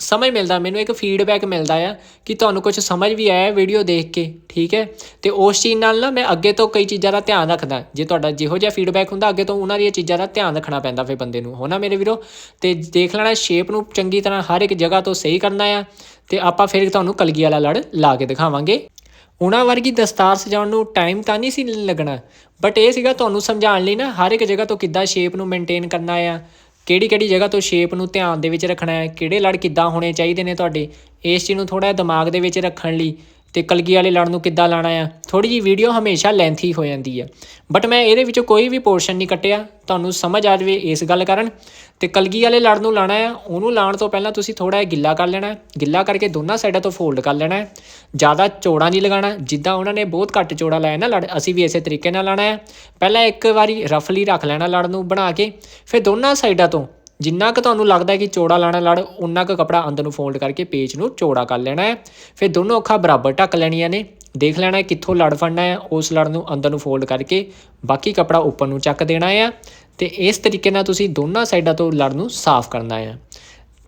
A: ਸਮਝ ਮਿਲਦਾ, ਮੈਨੂੰ ਇੱਕ ਫੀਡਬੈਕ ਮਿਲਦਾ ਆ ਕਿ ਤੁਹਾਨੂੰ ਕੁਝ ਸਮਝ ਵੀ ਆਇਆ ਵੀਡੀਓ ਦੇਖ ਕੇ, ਠੀਕ ਹੈ? ਤੇ ਉਸ ਚੀਜ਼ ਨਾਲ ਨਾ ਮੈਂ ਅੱਗੇ ਤੋਂ ਕਈ ਚੀਜ਼ਾਂ ਦਾ ਧਿਆਨ ਰੱਖਦਾ। ਜੇ ਤੁਹਾਡਾ ਜਿਹੋ ਜਿਹਾ ਫੀਡਬੈਕ ਹੁੰਦਾ, ਅੱਗੇ ਤੋਂ ਉਹਨਾਂ ਦੀਆਂ ਚੀਜ਼ਾਂ ਦਾ ਧਿਆਨ ਰੱਖਣਾ ਪੈਂਦਾ ਫਿਰ ਬੰਦੇ ਨੂੰ। ਹੋਣਾ ਮੇਰੇ ਵੀਰੋ? ਤੇ ਦੇਖ ਲੈਣਾ ਸ਼ੇਪ ਨੂੰ ਚੰਗੀ ਤਰ੍ਹਾਂ ਹਰ ਇੱਕ ਜਗ੍ਹਾ ਤੋਂ ਸਹੀ ਕਰਨਾ ਆ, ਤੇ ਆਪਾਂ ਫਿਰ ਤੁਹਾਨੂੰ ਕਲਗੀ ਵਾਲਾ ਲੜ ਲਾ ਕੇ ਦਿਖਾਵਾਂਗੇ। ਉਹਨਾਂ ਵਰਗੀ ਦਸਤਾਰ ਸਜਾਉਣ ਨੂੰ ਟਾਈਮ ਤਾਂ ਨਹੀਂ ਸੀ ਲੱਗਣਾ ਬਟ ਇਹ ਸੀਗਾ ਤੁਹਾਨੂੰ ਸਮਝਾਉਣ ਲਈ ਨਾ ਹਰ ਇੱਕ ਜਗ੍ਹਾ ਤੋਂ ਕਿੱਦਾਂ ਸ਼ੇਪ ਨੂੰ ਮੇਨਟੇਨ ਕਰਨਾ ਆ ਕਿਹੜੀ ਕਿਹੜੀ ਜਗ੍ਹਾ ਤੋਂ ਸ਼ੇਪ ਨੂੰ ਧਿਆਨ ਦੇ ਵਿੱਚ ਰੱਖਣਾ ਹੈ, ਕਿਹੜੇ ਲੜ ਕਿੱਦਾਂ ਹੋਣੇ ਚਾਹੀਦੇ ਨੇ ਤੁਹਾਡੇ, ਇਸ ਚੀਜ਼ ਨੂੰ ਥੋੜਾ ਦਿਮਾਗ ਦੇ ਵਿੱਚ ਰੱਖਣ ਲਈ ਤੇ ਕਲਗੀ ਵਾਲੇ ਲੜ ਨੂੰ ਕਿੱਦਾਂ ਲਾਣਾ ਆ? ਥੋੜੀ ਜੀ ਵੀਡੀਓ ਹਮੇਸ਼ਾ ਲੈਂਥੀ ਹੋ ਜਾਂਦੀ ਆ। ਬਟ ਮੈਂ ਇਹਦੇ ਵਿੱਚੋਂ ਕੋਈ ਵੀ ਪੋਰਸ਼ਨ ਨਹੀਂ ਕੱਟਿਆ। ਤੁਹਾਨੂੰ ਸਮਝ ਆ ਜਾਵੇ ਇਸ ਗੱਲ ਕਾਰਨ। ਤੇ ਕਲਗੀ ਵਾਲੇ ਲੜ ਨੂੰ ਲਾਣਾ ਆ, ਉਹਨੂੰ ਲਾਣ ਤੋਂ ਪਹਿਲਾਂ ਤੁਸੀਂ ਥੋੜਾ ਜਿਹਾ ਗਿੱਲਾ ਕਰ ਲੈਣਾ। ਗਿੱਲਾ ਕਰਕੇ ਦੋਨਾਂ ਸਾਈਡਾਂ ਤੋਂ ਫੋਲਡ ਕਰ ਲੈਣਾ। ਜ਼ਿਆਦਾ ਚੌੜਾ ਨਹੀਂ ਲਗਾਉਣਾ। ਜਿੱਦਾਂ ਉਹਨਾਂ ਨੇ ਬਹੁਤ ਘੱਟ ਚੌੜਾ ਲਾਇਆ ਨਾ ਲੜ, ਅਸੀਂ ਵੀ ਇਸੇ ਤਰੀਕੇ ਨਾਲ ਲਾਣਾ ਆ। ਪਹਿਲਾਂ ਇੱਕ ਵਾਰੀ ਰਫਲੀ ਰੱਖ ਲੈਣਾ ਲੜ ਨੂੰ ਬਣਾ ਕੇ। ਫਿਰ ਦੋਨਾਂ ਸਾਈਡਾਂ ਤੋਂ ਜਿੰਨਾ ਕੁ ਤੁਹਾਨੂੰ ਲੱਗਦਾ ਹੈ ਕਿ ਚੌੜਾ ਲਾਣਾ ਲੜ ਉਨਾ ਕੁ ਕਪੜਾ ਅੰਦਰ ਨੂੰ ਫੋਲਡ ਕਰਕੇ ਪੇਚ ਨੂੰ ਚੌੜਾ ਕਰ ਲੈਣਾ ਹੈ। ਫਿਰ ਦੋਨੋਂ ਅੱਖਾਂ ਬਰਾਬਰ ਢੱਕ ਲੈਣੀਆਂ ਨੇ। ਦੇਖ ਲੈਣਾ ਹੈ ਕਿੱਥੋਂ ਲੜ ਫੜਨਾ ਹੈ, ਉਸ ਲੜ ਨੂੰ ਅੰਦਰ ਨੂੰ ਫੋਲਡ ਕਰਕੇ ਬਾਕੀ ਕਪੜਾ ਉੱਪਰ ਨੂੰ ਚੱਕ ਦੇਣਾ ਹੈ। ਤੇ ਇਸ ਤਰੀਕੇ ਨਾਲ ਤੁਸੀਂ ਦੋਨਾਂ ਸਾਈਡਾਂ ਤੋਂ ਲੜ ਨੂੰ ਸਾਫ਼ ਕਰਨਾ ਹੈ।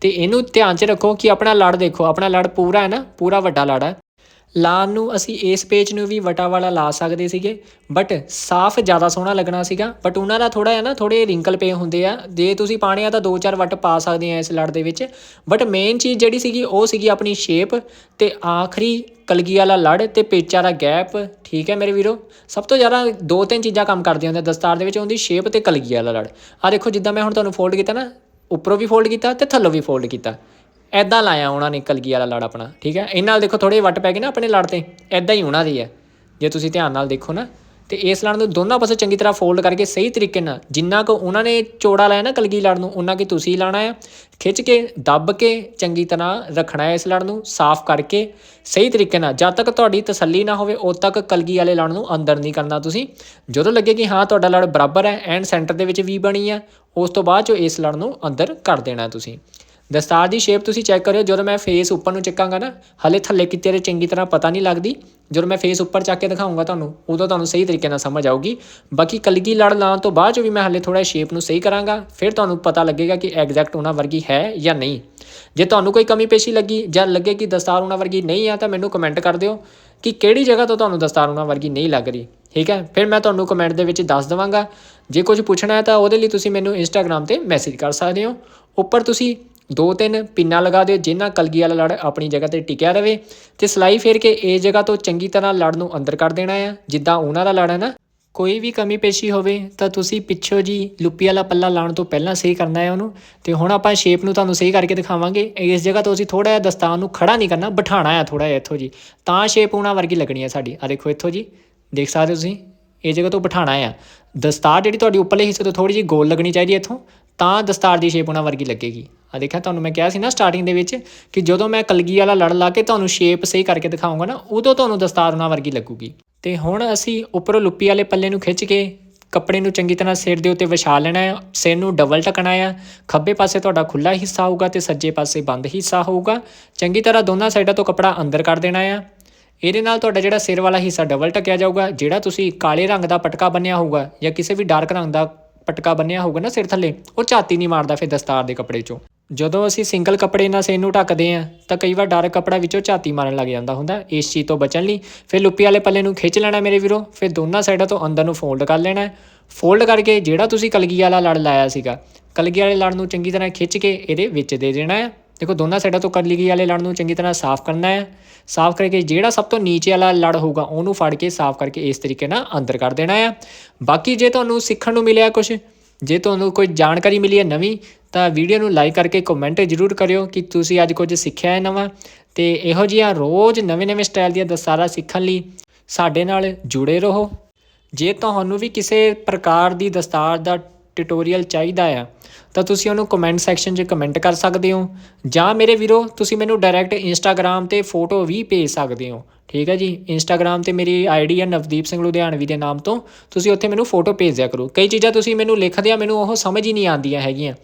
A: ਤੇ ਇਹਨੂੰ ਧਿਆਨ 'ਚ ਰੱਖੋ ਕਿ ਆਪਣਾ ਲੜ ਦੇਖੋ, ਆਪਣਾ ਲੜ ਪੂਰਾ ਹੈ ਨਾ, ਪੂਰਾ ਵੱਡਾ ਲੜ ਹੈ। ਲਾਣ ਨੂੰ ਅਸੀਂ ਇਸ ਪੇਜ ਨੂੰ ਵੀ ਵਟਾ ਵਾਲਾ ਲਾ ਸਕਦੇ ਸੀਗੇ ਬਟ ਸਾਫ਼ ਜ਼ਿਆਦਾ ਸੋਹਣਾ ਲੱਗਣਾ ਸੀਗਾ ਬਟ ਉਹਨਾਂ ਦਾ ਥੋੜਾ ਹੈ ਨਾ ਥੋੜੇ ਰਿੰਕਲ ਪਏ ਹੁੰਦੇ ਆ। ਜੇ ਤੁਸੀਂ ਪਾਣੇ ਆ ਤਾਂ ਦੋ ਚਾਰ ਵੱਟ ਪਾ ਸਕਦੇ ਆ ਇਸ ਲੜ ਦੇ ਵਿੱਚ। ਬਟ ਮੇਨ ਚੀਜ਼ ਜਿਹੜੀ ਸੀਗੀ, ਉਹ ਸੀਗੀ ਆਪਣੀ ਸ਼ੇਪ ਤੇ ਆਖਰੀ ਕਲਗੀ ਵਾਲਾ ਲੜ ਤੇ ਪੇਚਾ ਦਾ ਗੈਪ ਠੀਕ ਹੈ ਮੇਰੇ ਵੀਰੋ? ਸਭ ਤੋਂ ਜ਼ਿਆਦਾ ਦੋ ਤਿੰਨ ਚੀਜ਼ਾਂ ਕੰਮ ਕਰਦੀਆਂ ਹੁੰਦੀਆਂ ਦਸਤਾਰ ਦੇ ਵਿੱਚ, ਉਹਦੀ ਸ਼ੇਪ ਤੇ ਕਲਗੀ ਵਾਲਾ ਲੜ। ਆ ਦੇਖੋ, ਜਿੱਦਾਂ ਮੈਂ ਹੁਣ ਤੁਹਾਨੂੰ ਫੋਲਡ ਕੀਤਾ ਨਾ, ਉੱਪਰੋਂ ਵੀ ਫੋਲਡ ਕੀਤਾ ਤੇ ਥੱਲੋਂ ਵੀ ਫੋਲਡ ਕੀਤਾ। ਐਦਾਂ ਲਾਇਆ ਉਹਨਾਂ ਨੇ ਕਲਗੀ ਵਾਲਾ ਲੜ ਆਪਣਾ, ਠੀਕ ਹੈ? ਇਹਨਾਂ ਨਾਲ ਦੇਖੋ ਥੋੜੇ ਵੱਟ ਪੈ ਗਏ ਨਾ ਆਪਣੇ ਲੜ ਤੇ। ਐਦਾਂ ਹੀ ਉਹਨਾਂ ਦੀ ਹੈ, ਜੇ ਤੁਸੀਂ ਧਿਆਨ ਨਾਲ ਦੇਖੋ ਨਾ। ਤੇ ਇਸ ਲੜ ਨੂੰ ਦੋਨਾਂ ਪਾਸੇ ਚੰਗੀ ਤਰ੍ਹਾਂ ਫੋਲਡ ਕਰਕੇ ਸਹੀ ਤਰੀਕੇ ਨਾਲ, ਜਿੰਨਾ ਕੁ ਉਹਨਾਂ ਨੇ ਚੌੜਾ ਲਾਇਆ ਨਾ ਕਲਗੀ ਲੜ ਨੂੰ ਉਹਨਾਂ ਕਿ ਤੁਸੀਂ ਲਾਣਾ ਹੈ। ਖਿੱਚ ਕੇ, ਦੱਬ ਕੇ ਚੰਗੀ ਤਰ੍ਹਾਂ ਰੱਖਣਾ ਹੈ ਇਸ ਲੜ ਨੂੰ, ਸਾਫ਼ ਕਰਕੇ, ਸਹੀ ਤਰੀਕੇ ਨਾਲ। ਜਦ ਤੱਕ ਤੁਹਾਡੀ ਤਸੱਲੀ ਨਾ ਹੋਵੇ, ਉਦ ਤੱਕ ਕਲਗੀ ਵਾਲੇ ਲੜ ਨੂੰ ਅੰਦਰ ਨਹੀਂ ਕਰਨਾ ਤੁਸੀਂ। ਜਦੋਂ ਲੱਗੇ ਕਿ ਹਾਂ, ਤੁਹਾਡਾ ਲੜ ਬਰਾਬਰ ਹੈ, ਐਂਡ ਸੈਂਟਰ ਦੇ ਵਿੱਚ ਵੀ ਬਣੀ ਹੈ, ਉਸ ਤੋਂ ਬਾਅਦ ਜੋ ਇਸ ਲੜ ਨੂੰ ਅੰਦਰ ਕਰ ਦੇਣਾ ਤੁਸੀਂ। ਦਸਤਾਰ ਦੀ ਸ਼ੇਪ ਤੁਸੀਂ ਚੈੱਕ ਕਰਿਓ, ਜਦੋਂ ਮੈਂ ਫੇਸ ਉੱਪਰ ਨੂੰ ਚੱਕਾਂਗਾ ਨਾ, ਹਲੇ ਥੱਲੇ ਕਿਤੇ ਦੇ ਚੰਗੀ ਤਰ੍ਹਾਂ ਪਤਾ ਨਹੀਂ ਲੱਗਦੀ। ਜਦੋਂ ਮੈਂ ਫੇਸ ਉੱਪਰ ਚੱਕ ਕੇ ਦਿਖਾਉਂਗਾ ਤੁਹਾਨੂੰ, ਉਦੋਂ ਤੁਹਾਨੂੰ ਸਹੀ ਤਰੀਕੇ ਨਾਲ ਸਮਝ ਆਊਗੀ। ਬਾਕੀ ਕਲਗੀ ਲੜ ਲਾਉਣ ਤੋਂ ਬਾਅਦ ਜੋ ਵੀ ਮੈਂ ਹਲੇ ਥੋੜਾ ਸ਼ੇਪ ਨੂੰ ਸਹੀ ਕਰਾਂਗਾ, ਫਿਰ ਤੁਹਾਨੂੰ ਪਤਾ ਲੱਗੇਗਾ ਕਿ ਐਗਜ਼ੈਕਟ ਉਹਨਾਂ ਵਰਗੀ ਹੈ ਜਾਂ ਨਹੀਂ। ਜੇ ਤੁਹਾਨੂੰ ਕੋਈ ਕਮੀ ਪੇਸ਼ੀ ਲੱਗੀ ਜਾਂ ਲੱਗੇ ਕਿ ਦਸਤਾਰ ਉਹਨਾਂ ਵਰਗੀ ਨਹੀਂ ਆ, ਤਾਂ ਮੈਨੂੰ ਕਮੈਂਟ ਕਰ ਦਿਓ ਕਿ ਕਿਹੜੀ ਜਗ੍ਹਾ ਤੋਂ ਤੁਹਾਨੂੰ ਦਸਤਾਰ ਉਹਨਾਂ ਵਰਗੀ ਨਹੀਂ ਲੱਗ ਰਹੀ। ਠੀਕ ਹੈ? ਫਿਰ ਮੈਂ ਤੁਹਾਨੂੰ ਕਮੈਂਟ ਦੇ ਵਿੱਚ ਦੱਸ ਦਵਾਂਗਾ। ਜੇ ਕੁਝ ਪੁੱਛਣਾ ਹੈ ਤਾਂ ਉਹਦੇ ਲਈ ਤੁਸੀਂ ਮੈਨੂੰ ਇੰਸਟਾਗ੍ਰam ਤੇ ਮੈਸੇਜ ਕਰ ਸਕਦੇ ਹੋ। ਉੱਪਰ ਤੁਸੀਂ ਦੋ ਤਿੰਨ ਪਿੰਨਾਂ ਲਗਾ ਦਿਓ ਜਿਨ੍ਹਾਂ ਕਲਗੀ ਵਾਲਾ ਲੜ ਆਪਣੀ ਜਗ੍ਹਾ ਤੇ ਟਿਕਿਆ ਰਵੇ ਤੇ ਸਲਾਈ ਫੇਰ ਕੇ ਇਸ ਜਗ੍ਹਾ ਤੋਂ ਚੰਗੀ ਤਰ੍ਹਾਂ ਲੜ ਨੂੰ ਅੰਦਰ ਕਰ ਦੇਣਾ ਆ। ਜਿੱਦਾਂ ਉਹਨਾਂ ਦਾ ਲੜ ਹੈ ਨਾ, ਕੋਈ ਵੀ ਕਮੀ ਪੇਸ਼ੀ ਹੋਵੇ ਤਾਂ ਤੁਸੀਂ ਪਿੱਛੋਂ ਜੀ ਲੁੱਪੀ ਵਾਲਾ ਪੱਲਾ ਲਾਉਣ ਤੋਂ ਪਹਿਲਾਂ ਸਹੀ ਕਰਨਾ ਹੈ ਉਹਨੂੰ ਤੇ ਹੁਣ ਆਪਾਂ ਸ਼ੇਪ ਨੂੰ ਤੁਹਾਨੂੰ ਸਹੀ ਕਰਕੇ ਦਿਖਾਵਾਂਗੇ। ਇਸ ਜਗ੍ਹਾ ਤੋਂ ਅਸੀਂ ਥੋੜਾ ਜਿਹਾ ਦਸਤਾਰ ਨੂੰ ਖੜਾ ਨਹੀਂ ਕਰਨਾ ਬਿਠਾਣਾ ਹੈ ਥੋੜਾ ਜਿਹਾ ਇੱਥੋਂ ਜੀ। ਤਾਂ ਸ਼ੇਪ ਉਹਨਾਂ ਵਰਗੀ ਲੱਗਣੀ ਹੈ ਸਾਡੀ। ਆ ਦੇਖੋ ਇੱਥੋਂ ਜੀ, ਦੇਖ ਸਕਦੇ ਹੋ ਤੁਸੀਂ, ਇਹ ਜਗ੍ਹਾ ਤੋਂ ਬਿਠਾਣਾ ਆ। ਦਸਤਾਰ ਜਿਹੜੀ ਤੁਹਾਡੀ ਉੱਪਰਲੇ ਹਿੱਸੇ ਤੋਂ ਥੋੜੀ ਜਿਹੀ ਗੋਲ ਲੱਗਣੀ ਚਾਹੀਦੀ ਹੈ ਇੱਥੋਂ। ਤਾਂ ਦਸਤਾਰ ਦੀ ਸ਼ੇਪ ਉਹਨਾਂ ਵਰਗੀ ਲੱਗੇਗੀ। ਆ ਦੇਖਿਆ, ਤੁਹਾਨੂੰ ਮੈਂ ਕਿਹਾ ਸੀ ਨਾ ਸਟਾਰਟਿੰਗ ਦੇ ਵਿੱਚ ਕਿ ਜਦੋਂ ਮੈਂ ਕਲਗੀ ਵਾਲਾ ਲੜ ਲਾ ਕੇ ਤੁਹਾਨੂੰ ਸ਼ੇਪ ਸਹੀ ਕਰਕੇ ਦਿਖਾਉਂਗਾ ਨਾ, ਉਦੋਂ ਤੁਹਾਨੂੰ ਦਸਤਾਰ ਉਹਨਾਂ ਵਰਗੀ ਲੱਗੂਗੀ। ਤੇ ਹੁਣ ਅਸੀਂ ਉੱਪਰੋਂ ਲੁੱਪੀ ਵਾਲੇ ਪੱਲੇ ਨੂੰ ਖਿੱਚ ਕੇ ਕੱਪੜੇ ਨੂੰ ਚੰਗੀ ਤਰ੍ਹਾਂ ਸਿਰ ਦੇ ਉੱਤੇ ਵਿਛਾ ਲੈਣਾ ਹੈ, ਸਿਰ ਨੂੰ ਡਬਲ ਟਕਣਾ ਹੈ, ਖੱਬੇ ਪਾਸੇ ਤੁਹਾਡਾ ਖੁੱਲਾ ਹਿੱਸਾ ਹੋਊਗਾ ਤੇ ਸੱਜੇ ਪਾਸੇ ਬੰਦ ਹਿੱਸਾ ਹੋਊਗਾ। ਚੰਗੀ ਤਰ੍ਹਾਂ ਦੋਨਾਂ ਸਾਈਡਾਂ ਤੋਂ ਕੱਪੜਾ ਅੰਦਰ ਕਰ ਦੇਣਾ ਹੈ। ਇਹਦੇ ਨਾਲ ਤੁਹਾਡਾ ਜਿਹੜਾ ਸਿਰ ਵਾਲਾ ਹਿੱਸਾ ਡਬਲ ਟਕਿਆ ਜਾਊਗਾ, ਜਿਹੜਾ ਤੁਸੀਂ ਕਾਲੇ ਰੰਗ ਦਾ ਪਟਕਾ ਬੰਨਿਆ ਹੋਊਗਾ ਜਾਂ ਕਿਸੇ ਵੀ ਡਾਰਕ ਰੰਗ ਦਾ ਪਟਕਾ ਬੰਨਿਆ ਹੋਊਗਾ ਨਾ ਸਿਰ ਥੱਲੇ, ਉਹ ਝਾਤੀ ਨਹੀਂ ਮਾਰਦਾ ਫਿਰ ਦਸਤਾਰ ਦੇ ਕੱਪੜੇ 'ਚੋਂ। ਜਦੋਂ ਅਸੀਂ ਸਿੰਗਲ ਕੱਪੜੇ ਨਾਲ ਸਿਰ ਨੂੰ ਢੱਕਦੇ ਆ ਤਾਂ ਕਈ ਵਾਰ ਡਾਰਕ ਕੱਪੜਾ ਵਿੱਚੋਂ ਝਾਤੀ ਮਾਰਨ ਲੱਗ ਜਾਂਦਾ ਹੁੰਦਾ। ਇਸ ਚੀਜ਼ ਤੋਂ ਬਚਣ ਲਈ ਫਿਰ ਲੁੱਪੀ ਵਾਲੇ ਪੱਲੇ ਨੂੰ ਖਿੱਚ ਲੈਣਾ ਮੇਰੇ ਵੀਰੋ, ਫਿਰ ਦੋਨਾਂ ਸਾਈਡਾਂ ਤੋਂ ਅੰਦਰ ਨੂੰ ਫੋਲਡ ਕਰ ਲੈਣਾ। ਫੋਲਡ ਕਰਕੇ ਜਿਹੜਾ ਤੁਸੀਂ ਕਲਗੀ ਵਾਲਾ ਲੜ ਲਾਇਆ ਸੀਗਾ, ਕਲਗੀ ਵਾਲੇ ਲੜ ਨੂੰ ਚੰਗੀ ਤਰ੍ਹਾਂ ਖਿੱਚ ਕੇ ਇਹਦੇ ਵਿੱਚ ਦੇ ਦੇਣਾ ਹੈ। ਦੇਖੋ, ਦੋਨਾਂ ਸਾਈਡਾਂ ਤੋਂ ਕਲਗੀ ਵਾਲੇ ਲੜ ਨੂੰ ਚੰਗੀ ਤਰ੍ਹਾਂ ਸਾਫ਼ ਕਰਨਾ ਹੈ। ਸਾਫ਼ ਕਰਕੇ ਜਿਹੜਾ ਸਭ ਤੋਂ ਨੀਚੇ ਵਾਲਾ ਲੜ ਹੋਊਗਾ, ਉਹਨੂੰ ਫੜ ਕੇ ਸਾਫ਼ ਕਰਕੇ ਇਸ ਤਰੀਕੇ ਨਾਲ ਅੰਦਰ ਕਰ ਦੇਣਾ ਆ। ਬਾਕੀ ਜੇ ਤੁਹਾਨੂੰ ਸਿੱਖਣ ਨੂੰ ਮਿਲਿਆ ਕੁਝ ਜੇ ਤੁਹਾਨੂੰ ਕੋਈ ਜਾਣਕਾਰੀ ਮਿਲੀ ਹੈ ਨਵੀਂ, ਤਾਂ ਵੀਡੀਓ ਨੂੰ ਲਾਈਕ ਕਰਕੇ ਕਮੈਂਟ ਜ਼ਰੂਰ ਕਰਿਓ ਕਿ ਤੁਸੀਂ ਅੱਜ ਕੁਝ ਸਿੱਖਿਆ ਹੈ ਨਵਾਂ। ਤੇ ਇਹੋ ਜਿਹੀਆਂ ਰੋਜ਼ ਨਵੇਂ-ਨਵੇਂ ਸਟਾਈਲ ਦੀਆਂ ਦਸਤਾਰਾਂ ਸਿੱਖਣ ਲਈ ਸਾਡੇ ਨਾਲ ਜੁੜੇ ਰਹੋ। ਜੇ ਤੁਹਾਨੂੰ ਵੀ ਕਿਸੇ ਪ੍ਰਕਾਰ ਦੀ ਦਸਤਾਰ ਦਾ ਟਿਊਟੋਰੀਅਲ ਚਾਹੀਦਾ ਆ, ਤਾਂ ਤੁਸੀਂ ਉਹਨੂੰ ਕਮੈਂਟ ਸੈਕਸ਼ਨ 'ਚ ਕਮੈਂਟ ਕਰ ਸਕਦੇ ਹੋ। ਜਾਂ ਮੇਰੇ ਵੀਰੋ, ਤੁਸੀਂ ਮੈਨੂੰ ਡਾਇਰੈਕਟ ਇੰਸਟਾਗ੍ਰam ਤੇ ਫੋਟੋ ਵੀ ਭੇਜ ਸਕਦੇ ਹੋ। ਠੀਕ ਹੈ ਜੀ? ਇੰਸਟਾਗ੍ਰam ਤੇ ਮੇਰੀ ਆਈਡੀ ਹੈ ਨਵਦੀਪ ਸਿੰਘ ਲੁਧਿਆਣਵੀ ਦੇ ਨਾਮ ਤੋਂ। ਤੁਸੀਂ ਉੱਥੇ ਮੈਨੂੰ ਫੋਟੋ ਭੇਜ ਦਿਆ ਕਰੋ। ਕਈ ਚੀਜ਼ਾਂ ਤੁਸੀਂ ਮੈਨੂੰ ਲਿਖਦੇ ਆ, ਮੈਨੂੰ ਉਹ ਸਮਝ ਹੀ ਨਹੀਂ ਆਉਂਦੀਆਂ ਹੈਗੀਆਂ।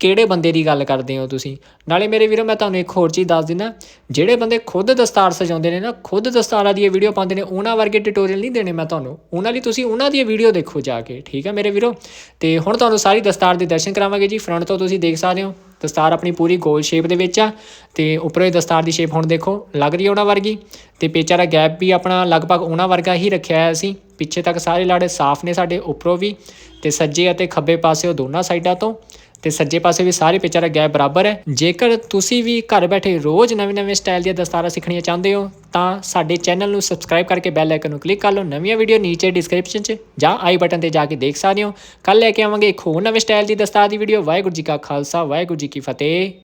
A: ਕਿਹੜੇ ਬੰਦੇ ਦੀ ਗੱਲ ਕਰਦੇ ਹੋ ਤੁਸੀਂ? ਨਾਲੇ ਮੇਰੇ ਵੀਰੋ, ਮੈਂ ਤੁਹਾਨੂੰ ਇੱਕ ਹੋਰ ਚੀਜ਼ ਦੱਸ ਦਿੰਦਾ। ਜਿਹੜੇ ਬੰਦੇ ਖੁਦ ਦਸਤਾਰ ਸਜਾਉਂਦੇ ਨੇ ਨਾ, ਖੁਦ ਦਸਤਾਰਾਂ ਦੀ ਵੀਡੀਓ ਪਾਉਂਦੇ ਨੇ, ਉਹਨਾਂ ਵਰਗੇ ਟਿਊਟੋਰੀਅਲ ਨਹੀਂ ਦੇਣੇ ਮੈਂ ਤੁਹਾਨੂੰ। ਉਹਨਾਂ ਲਈ ਤੁਸੀਂ ਉਹਨਾਂ ਦੀ ਵੀਡੀਓ ਦੇਖੋ ਜਾ ਕੇ, ਠੀਕ ਹੈ ਮੇਰੇ ਵੀਰੋ? ਤੇ ਹੁਣ ਤੁਹਾਨੂੰ ਸਾਰੀ ਦਸਤਾਰ ਦੇ ਦਰਸ਼ਨ ਕਰਾਵਾਂਗੇ ਜੀ। ਫਰੰਟ ਤੋਂ ਤੁਸੀਂ ਦੇਖ ਸਕਦੇ ਹੋ। ਦਸਤਾਰ ਆਪਣੀ ਪੂਰੀ ਗੋਲ ਸ਼ੇਪ ਦੇ ਵਿੱਚ ਆ। ਤੇ ਉੱਪਰੋਂ ਇਹ ਦਸਤਾਰ ਦੀ ਸ਼ੇਪ ਹੁਣ ਦੇਖੋ, ਲੱਗ ਰਹੀ ਹੈ ਉਹਨਾਂ ਵਰਗੀ। ਤੇ ਪੇਚਾ ਦਾ ਗੈਪ ਵੀ ਆਪਣਾ ਲਗਭਗ ਉਹਨਾਂ ਵਰਗਾ ਹੀ ਰੱਖਿਆ ਹੈ ਅਸੀਂ ਪਿੱਛੇ ਤੱਕ ਸਾਰੇ ਲਾੜੇ ਸਾਫ਼ ਨੇ ਸਾਡੇ, ਉੱਪਰੋਂ ਵੀ। ਤੇ ਸੱਜੇ ਅਤੇ ਖੱਬੇ ਪਾਸੇ ਉਹ ਦੋਨਾਂ ਸਾਈਡਾਂ ਤੋਂ। ਤੇ ਸੱਜੇ ਪਾਸੇ ਵੀ ਸਾਰੇ ਪਿੱਚਾਂ ਦਾ ਗੈਪ ਬਰਾਬਰ ਹੈ। ਜੇਕਰ ਤੁਸੀਂ ਵੀ ਘਰ ਬੈਠੇ ਰੋਜ਼ ਨਵੇਂ-ਨਵੇਂ ਸਟਾਈਲ ਦੀਆਂ ਦਸਤਾਰਾਂ ਸਿੱਖਣੀਆਂ ਚਾਹੁੰਦੇ ਹੋ, ਤਾਂ ਸਾਡੇ ਚੈਨਲ ਨੂੰ ਸਬਸਕ੍ਰਾਈਬ ਕਰਕੇ ਬੈਲ ਆਈਕਨ ਨੂੰ ਕਲਿੱਕ ਕਰ ਲਓ। ਨਵੀਆਂ ਵੀਡੀਓ ਨੀਚੇ ਡਿਸਕ੍ਰਿਪਸ਼ਨ 'ਚ ਜਾਂ ਆਈ ਬਟਨ ਤੇ ਜਾ ਕੇ ਦੇਖ ਸਕਦੇ ਹੋ। ਕੱਲ ਲੈ ਕੇ ਆਵਾਂਗੇ ਇੱਕ ਹੋਰ ਨਵੇਂ ਸਟਾਈਲ ਦੀ ਦਸਤਾਰ ਦੀ ਵੀਡੀਓ ਵਾਹਿਗੁਰੂ ਜੀ ਕਾ ਖਾਲਸਾ, ਵਾਹਿਗੁਰੂ ਜੀ ਕੀ ਫਤਿਹ।